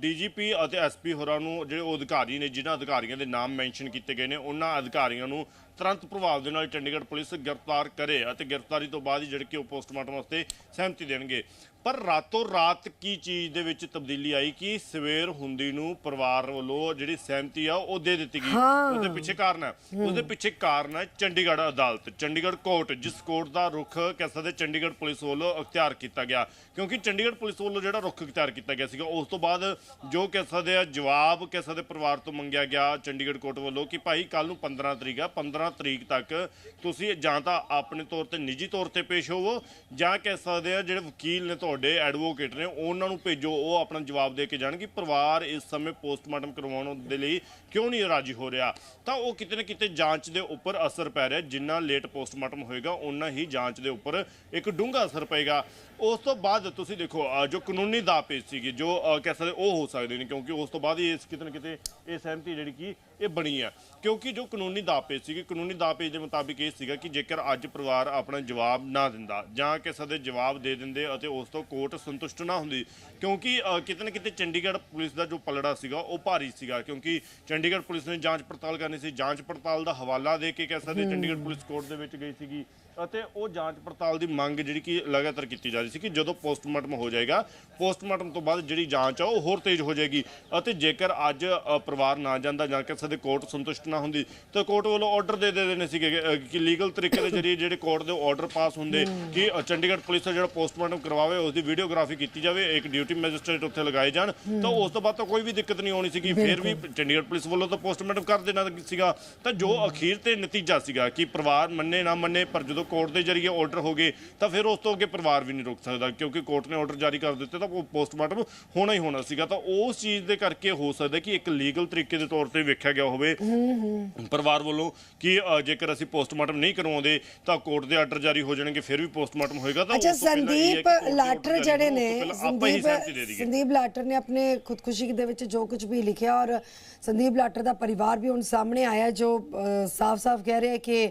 Speaker 2: ਡੀਜੀਪੀ ਅਤੇ ਐਸਪੀ ਹੋਰਾਂ ਨੂੰ ਜਿਹੜੇ ਉਹ ਅਧਿਕਾਰੀ ਨੇ, ਜਿਨ੍ਹਾਂ ਅਧਿਕਾਰੀਆਂ ਦੇ ਨਾਮ ਮੈਂਸ਼ਨ ਕੀਤੇ ਗਏ ਨੇ, ਉਹਨਾਂ ਅਧਿਕਾਰੀਆਂ ਨੂੰ ਤੁਰੰਤ ਪ੍ਰਭਾਵ ਦੇ ਨਾਲ ਚੰਡੀਗੜ੍ਹ ਪੁਲਿਸ ਗ੍ਰਿਫਤਾਰ ਕਰੇ ਅਤੇ ਗ੍ਰਿਫਤਾਰੀ ਤੋਂ ਬਾਅਦ ਹੀ ਜਿਹੜੇ ਕਿ ਉਹ ਪੋਸਟਮਾਰਟਮ ਵਾਸਤੇ ਸਹਿਮਤੀ ਦੇਣਗੇ। ਪਰ ਰਾਤੋਂ ਰਾਤ ਕੀ ਚੀਜ਼ ਦੇ ਵਿੱਚ ਤਬਦੀਲੀ ਆਈ ਕਿ ਸਵੇਰ ਹੁੰਦੀ ਨੂੰ ਪਰਿਵਾਰ ਵੱਲੋਂ ਜਿਹੜੀ ਸਹਿਮਤੀ ਆ ਉਹ ਦੇ ਦਿੱਤੀ ਗਈ।
Speaker 1: ਹਾਂ।
Speaker 2: ਉਹਦੇ ਪਿੱਛੇ ਕਾਰਨ ਹੈ ਉਹਦੇ ਪਿੱਛੇ ਕਾਰਨ ਹੈ ਚੰਡੀਗੜ੍ਹ ਅਦਾਲਤ। ਚੰਡੀਗੜ੍ਹ ਕੋਰਟ ਜਿਸ ਕੋਰਟ ਦਾ ਰੁਖ ਕਹਿ ਸਕਦੇ ਚੰਡੀਗੜ੍ਹ ਪੁਲਿਸ ਵੱਲੋਂ ਅਖਤਿਆਰ ਕੀਤਾ ਗਿਆ। ਕਿਉਂਕਿ ਚੰਡੀਗੜ੍ਹ ਪੁਲਿਸ ਵੱਲੋਂ ਜਿਹੜਾ ਰੁਖ ਅਖਤਿਆਰ ਕੀਤਾ ਗਿਆ ਸੀਗਾ ਉਸ ਤੋਂ ਬਾਅਦ ਜੋ ਕਹਿ ਸਕਦੇ ਆ ਜਵਾਬ ਕਹਿ ਸਕਦੇ ਪਰਿਵਾਰ ਤੋਂ ਮੰਗਿਆ ਗਿਆ ਚੰਡੀਗੜ੍ਹ ਕੋਰਟ ਵੱਲੋਂ ਕਿ ਭਾਈ ਕੱਲ ਨੂੰ 15 ਤਰੀਕ ਆ 15 ਤਰੀਕ ਤੱਕ ਤੁਸੀਂ ਜਾਂ ਤਾਂ ਆਪਣੇ ਤੌਰ ਤੇ ਨਿੱਜੀ ਤੌਰ ਤੇ ਪੇਸ਼ ਹੋਵੋ ਜਾਂ ਕਹਿ ਸਕਦੇ ਆ ਜਿਹੜੇ ਵਕੀਲ ਨੇ ਤੁਹਾਡੇ ਐਡਵੋਕੇਟ ਨੇ, ਉਹਨਾਂ ਨੂੰ ਭੇਜੋ, ਉਹ ਆਪਣਾ ਜਵਾਬ ਦੇ ਕੇ ਜਾਣਗੇ। ਪਰਿਵਾਰ ਇਸ ਸਮੇਂ ਪੋਸਟਮਾਰਟਮ ਕਰਵਾਉਣ ਦੇ ਲਈ ਕਿਉਂ ਨਹੀਂ ਰਾਜੀ ਹੋ ਰਿਹਾ? ਤਾਂ ਉਹ ਕਿਤੇ ਨਾ ਕਿਤੇ ਜਾਂਚ ਦੇ ਉੱਪਰ ਅਸਰ ਪੈ ਰਿਹਾ। ਜਿੰਨਾ ਲੇਟ ਪੋਸਟਮਾਰਟਮ ਹੋਏਗਾ ਉਨਾ ਹੀ ਜਾਂਚ ਦੇ ਉੱਪਰ ਇੱਕ ਡੂੰਘਾ ਅਸਰ ਪਏਗਾ। ਉਸ ਤੋਂ ਬਾਅਦ ਤੁਸੀਂ ਦੇਖੋ ਜੋ ਕਾਨੂੰਨੀ ਦਾਅਪੇਚ ਸੀਗੀ, ਜੋ ਕਹਿ ਸਕਦੇ ਉਹ ਹੋ ਸਕਦੇ ਨੇ, ਕਿਉਂਕਿ ਉਸ ਤੋਂ ਬਾਅਦ ਹੀ ਇਸ ਕਿਤੇ ਨਾ ਕਿਤੇ ਇਹ ਸਹਿਮਤੀ ਜਿਹੜੀ ਕੀ ਇਹ ਬਣੀ ਆ ਕਿਉਂਕਿ ਜੋ ਕਾਨੂੰਨੀ ਦਾਅਪੇਚ ਸੀਗੀ, ਕਾਨੂੰਨੀ ਦਾਅਪੇਚ ਦੇ ਮੁਤਾਬਿਕ ਇਹ ਸੀਗਾ ਕਿ ਜੇਕਰ ਅੱਜ ਪਰਿਵਾਰ ਆਪਣਾ ਜਵਾਬ ਨਾ ਦਿੰਦਾ ਜਾਂ ਕਿਸੇ ਦੇ ਜਵਾਬ ਦੇ ਦਿੰਦੇ ਅਤੇ ਉਸ ਤੋਂ ਕੋਰਟ ਸੰਤੁਸ਼ਟ ਨਾ ਹੁੰਦੀ, ਕਿਉਂਕਿ ਕਿਤੇ ਨਾ ਕਿਤੇ ਚੰਡੀਗੜ੍ਹ ਪੁਲਿਸ ਦਾ ਜੋ ਪਲੜਾ ਸੀਗਾ, ਉਹ ਭਾਰੀ ਸੀਗਾ। ਕਿਉਂਕਿ ਚੰਡੀ ਚੰਡੀਗੜ੍ਹ ਪੁਲਿਸ ਨੇ ਜਾਂਚ ਪੜਤਾਲ ਕਰਨੀ ਸੀ। ਜਾਂਚ ਪੜਤਾਲ ਦਾ ਹਵਾਲਾ ਦੇ ਕੇ ਕਹਿ ਸਕਦੇ ਚੰਡੀਗੜ੍ਹ ਪੁਲਿਸ ਕੋਰਟ ਦੇ ਵਿੱਚ ਗਈ ਸੀਗੀ। ਅਤੇ ਉਹ ਜਾਂਚ ਪੜਤਾਲ ਦੀ ਮੰਗ ਜਿਹੜੀ ਕਿ ਲਗਾਤਾਰ ਕੀਤੀ ਜਾ ਰਹੀ ਸੀ ਕਿ ਜਦੋਂ ਪੋਸਟਮਾਰਟਮ ਹੋ ਜਾਏਗਾ ਪੋਸਟਮਾਰਟਮ ਤੋਂ ਬਾਅਦ ਜਿਹੜੀ ਜਾਂਚ ਆ ਉਹ ਹੋਰ ਤੇਜ਼ ਹੋ ਜਾਏਗੀ ਅਤੇ ਜੇਕਰ ਅੱਜ ਪਰਿਵਾਰ ਨਾ ਜਾਂਦਾ ਜਾਂ ਕਿਸੇ ਦੇ ਕੋਰਟ ਸੰਤੁਸ਼ਟ ਨਾ ਹੁੰਦੀ ਤਾਂ ਕੋਰਟ ਵੱਲੋਂ ਆਰਡਰ ਦੇ ਦੇ ਦੇਣੇ ਸੀਗੇ ਕਿ ਲੀਗਲ ਤਰੀਕੇ ਦੇ ਜਰੀਏ ਜਿਹੜੇ ਕੋਰਟ ਦੇ ਆਰਡਰ ਪਾਸ ਹੁੰਦੇ ਕਿ ਚੰਡੀਗੜ੍ਹ ਪੁਲਿਸ ਦਾ ਜਿਹੜਾ ਪੋਸਟਮਾਰਟਮ ਕਰਵਾਵੇ ਉਸ ਦੀ ਵੀਡੀਓਗ੍ਰਾਫੀ ਕੀਤੀ ਜਾਵੇ ਇੱਕ ਡਿਊਟੀ ਮੈਜਿਸਟ੍ਰੇਟ ਉੱਥੇ ਲਗਾਏ ਜਾਣ ਤਾਂ ਉਸ ਤੋਂ ਬਾਅਦ ਤਾਂ ਕੋਈ ਵੀ ਦਿੱਕਤ ਨਹੀਂ ਆਉਣੀ ਸੀਗੀ ਫਿਰ ਵੀ ਚੰਡੀਗੜ੍ਹ ਪੁਲਿਸ ਵੱਲੋਂ ਤਾਂ ਪੋਸਟਮਾਰਟਮ ਕਰ ਦੇਣਾ ਸੀਗਾ ਤਾਂ ਜੋ ਅਖੀਰ ਤੇ ਨਤੀਜਾ ਸੀਗਾ ਕਿ ਪਰਿਵਾਰ ਮੰਨੇ ਨਾ ਮੰਨੇ ਪਰ ਜਦੋਂ ਕੋਰਟ ਦੇ ਜਰੀਏ ਆਰਡਰ ਹੋ ਗਏ ਤਾਂ ਫਿਰ ਉਸ ਤੋਂ ਅੱਗੇ ਪਰਿਵਾਰ ਵੀ ਨਹੀਂ ਰੁਕ ਸਕਦਾ ਕਿਉਂਕਿ ਕੋਰਟ ਨੇ ਆਰਡਰ ਜਾਰੀ ਕਰ ਦਿੱਤੇ ਤਾਂ ਉਹ ਪੋਸਟਮਾਰਟਮ ਹੋਣਾ ਹੀ ਹੋਣਾ ਸੀਗਾ। ਤਾਂ ਉਸ ਚੀਜ਼ ਦੇ ਕਰਕੇ ਹੋ ਸਕਦਾ ਕਿ ਇੱਕ ਲੀਗਲ ਤਰੀਕੇ ਦੇ ਤੌਰ ਤੇ ਵੇਖਿਆ ਗਿਆ ਹੋਵੇ ਪਰਿਵਾਰ ਵੱਲੋਂ ਕਿ ਜੇਕਰ ਅਸੀਂ ਪੋਸਟਮਾਰਟਮ ਨਹੀਂ ਕਰਵਾਉਂਦੇ ਤਾਂ ਕੋਰਟ ਦੇ ਆਰਡਰ ਜਾਰੀ ਹੋ ਜਾਣਗੇ ਫਿਰ ਵੀ ਪੋਸਟਮਾਰਟਮ ਹੋਏਗਾ। ਤਾਂ
Speaker 1: ਅੱਛਾ ਸੰਦੀਪ ਲਾਟਰ ਜਿਹੜੇ ਨੇ ਸੰਦੀਪ ਲਾਟਰ ਨੇ ਆਪਣੇ ਖੁਦਕੁਸ਼ੀ ਦੇ ਵਿੱਚ ਜੋ ਕੁਝ ਵੀ ਲਿਖਿਆ ਔਰ ਸੰਦੀਪ ਲਾਟਰ ਦਾ ਪਰਿਵਾਰ ਵੀ ਹੁਣ ਸਾਹਮਣੇ ਆਇਆ ਜੋ ਸਾਫ਼-ਸਾਫ਼ ਕਹਿ ਰਿਹਾ ਕਿ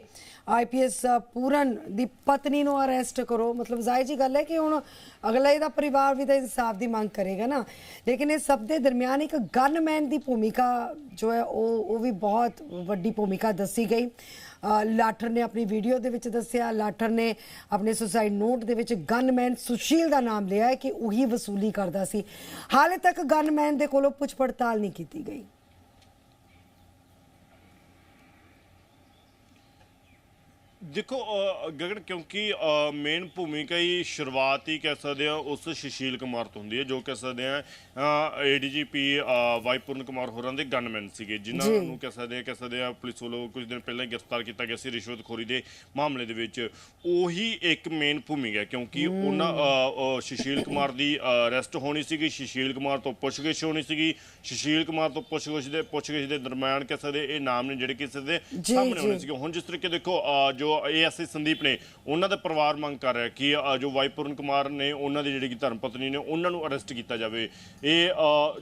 Speaker 1: ਆਈਪੀਐਸ ਪੂਰਨ ਦੀ ਪਤਨੀ ਨੂੰ ਅਰੈਸਟ ਕਰੋ। ਮਤਲਬ ਜ਼ਾਹਿਰ ਜੀ ਗੱਲ ਹੈ ਕਿ ਹੁਣ ਅਗਲਾ ਇਹਦਾ ਪਰਿਵਾਰ ਵੀ ਤਾਂ ਇਨਸਾਫ ਦੀ ਮੰਗ ਕਰੇਗਾ ਨਾ। ਲੇਕਿਨ ਇਹ ਸਭ ਦੇ ਦਰਮਿਆਨ ਇੱਕ ਗਨਮੈਨ ਦੀ ਭੂਮਿਕਾ ਜੋ ਹੈ ਉਹ ਉਹ ਵੀ ਬਹੁਤ ਵੱਡੀ ਭੂਮਿਕਾ ਦੱਸੀ ਗਈ। ਅ, ਲਾਠਰ ਨੇ ਆਪਣੀ ਵੀਡੀਓ ਦੇ ਵਿੱਚ ਦੱਸਿਆ। ਲਾਠਰ ਨੇ ਆਪਣੇ ਸੁਸਾਈਡ ਨੋਟ ਦੇ ਵਿੱਚ ਗਨਮੈਨ ਸੁਸ਼ੀਲ ਦਾ ਨਾਮ ਲਿਆ ਹੈ ਕਿ ਉਹੀ ਵਸੂਲੀ ਕਰਦਾ ਸੀ। ਹਾਲੇ ਤੱਕ ਗਨਮੈਨ ਦੇ ਕੋਲੋਂ ਪੁੱਛ ਪੜਤਾਲ ਨਹੀਂ ਕੀਤੀ ਗਈ।
Speaker 2: ਦੇਖੋ ਗਗਨ ਕਿਉਂਕਿ ਮੇਨ ਭੂਮਿਕਾ ਹੀ ਸ਼ੁਰੂਆਤ ਹੀ ਕਹਿ ਸਕਦੇ ਆ ਉਸ ਸੁਸ਼ੀਲ ਕੁਮਾਰ ਤੋਂ ਹੁੰਦੀ ਹੈ ਜੋ ਕਹਿ ਸਕਦੇ ਆ ਏਡੀਜੀਪੀ ਵਾਈਪੁਰਨ ਕੁਮਾਰ ਹੋਰਾਂ ਦੇ ਗਨਮੈਨ ਸੀਗੇ ਜਿਨ੍ਹਾਂ
Speaker 1: ਜੀ।
Speaker 2: ਨੂੰ ਕਹਿ ਸਕਦੇ ਆ ਕਹਿ ਸਕਦੇ ਆ ਪੁਲਿਸ ਵੱਲੋਂ ਕੁਝ ਦਿਨ ਪਹਿਲਾਂ ਗ੍ਰਿਫਤਾਰ ਕੀਤਾ ਗਿਆ ਸੀ ਰਿਸ਼ਵਤਖੋਰੀ ਦੇ ਮਾਮਲੇ ਦੇ ਵਿੱਚ ਉਹੀ ਇੱਕ ਮੇਨ ਭੂਮਿਕਾ ਹੈ ਕਿਉਂਕਿ ਉਹਨਾਂ ਸੁਸ਼ੀਲ ਕੁਮਾਰ ਦੀ ਅਰੈਸਟ ਹੋਣੀ ਸੀਗੀ ਸੁਸ਼ੀਲ ਕੁਮਾਰ ਤੋਂ ਪੁੱਛਗਿੱਛ ਹੋਣੀ ਸੀਗੀ ਸੁਸ਼ੀਲ ਕੁਮਾਰ ਤੋਂ ਪੁੱਛਗਿੱਛ ਦੇ ਪੁੱਛਗਿੱਛ ਦੇ ਦਰਮਿਆਨ ਕਹਿ ਸਕਦੇ ਇਹ ਨਾਮ ਨੇ ਜਿਹੜੇ ਕਿਸੇ ਦੇ
Speaker 1: ਜੀ,
Speaker 2: ਸਾਹਮਣੇ
Speaker 1: ਜੀ।
Speaker 2: ਆਉਣੇ ਸੀਗੇ ਹੁਣ ਜਿਸ ਤਰੀਕੇ ਦੇਖੋ ਅ, ਜੋ ਸੰਦੀਪ ਨੇ ਉਹਨਾਂ ਦਾ ਪਰਿਵਾਰ ਮੰਗ ਕਰ ਰਿਹਾ ਕਿ ਜੋ ਵਾਈਪੁਰਨ ਕੁਮਾਰ ਨੇ ਉਹਨਾਂ ਦੀ ਜਿਹੜੀ ਕਿ ਧਰਮ ਪਤਨੀ ਨੇ ਉਹਨਾਂ ਨੂੰ ਅਰੈਸਟ ਕੀਤਾ ਜਾਵੇ। ਇਹ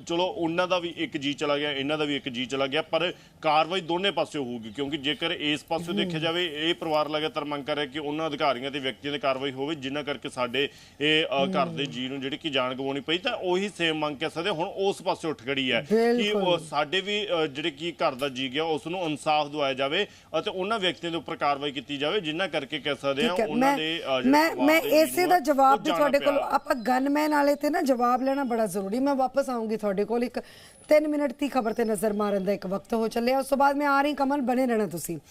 Speaker 2: ਚਲੋ ਉਹਨਾਂ ਦਾ ਵੀ ਇੱਕ ਜੀ ਚਲਾ ਗਿਆ ਇਹਨਾਂ ਦਾ ਵੀ ਇੱਕ ਜੀ ਚਲਾ ਗਿਆ ਪਰ ਕਾਰਵਾਈ ਦੋਨੇ ਪਾਸੇ ਹੋਊਗੀ ਕਿਉਂਕਿ ਜੇਕਰ ਇਸ ਪਾਸੇ ਦੇਖਿਆ ਜਾਵੇ ਇਹ ਪਰਿਵਾਰ ਲਗਾਤਾਰ ਮੰਗ ਕਰ ਰਿਹਾ ਕਿ ਉਹਨਾਂ ਅਧਿਕਾਰੀਆਂ ਤੇ ਵਿਅਕਤੀਆਂ ਦੀ ਕਾਰਵਾਈ ਹੋਵੇ ਜਿਨ੍ਹਾਂ ਕਰਕੇ ਸਾਡੇ ਇਹ ਘਰ ਦੇ ਜੀ ਨੂੰ ਜਿਹੜੀ ਕਿ ਜਾਨ ਗਵਾਉਣੀ ਪਈ ਤਾਂ ਉਹੀ ਸੇਮ ਮੰਗ ਕਰ ਸਕਦੇ ਹੁਣ ਉਸ ਪਾਸੇ ਉੱਠ ਖੜੀ ਹੈ ਕਿ। ਉਹ ਸਾਡੇ ਵੀ ਜਿਹੜੇ ਕੀ ਘਰ ਦਾ ਜੀ ਗਿਆ ਉਸ ਨੂੰ ਇਨਸਾਫ ਦਿਵਾਇਆ ਜਾਵੇ ਅਤੇ ਉਹਨਾਂ ਵਿਅਕਤੀਆਂ ਦੇ ਉੱਪਰ ਕਾਰਵਾਈ ਕੀਤੀ ਜਾਵੇ ਜਿਨ੍ਹਾਂ ਕਰਕੇ ਕਹਿ ਸਕਦੇ ਆ ਉਹਨਾਂ ਦੇ
Speaker 1: ਮੈਂ ਮੈਂ ਇਸੇ ਦਾ ਜਵਾਬ ਵੀ ਤੁਹਾਡੇ ਕੋਲ। ਆਪਾਂ ਗਨਮੈਨ ਵਾਲੇ ਤੇ ਨਾ ਜਵਾਬ ਲੈਣਾ ਬੜਾ ਜ਼ਰੂਰੀ ਮੈਂ ਵਾਪਸ ਆਉਂਗੀ ਤੁਹਾਡੇ ਕੋਲ ਇੱਕ 3 ਮਿੰਟ ਦੀ ਖਬਰ ਤੇ ਨਜ਼ਰ ਮਾਰਨ ਦਾ ਇੱਕ ਵਕਤ ਹੋ ਚੱਲਿਆ ਉਸ ਤੋਂ ਬਾਅਦ ਮੈਂ ਆ ਰਹੀ ਕਮਲ ਬਣੇ ਰਹਿਣਾ ਤੁਸੀਂ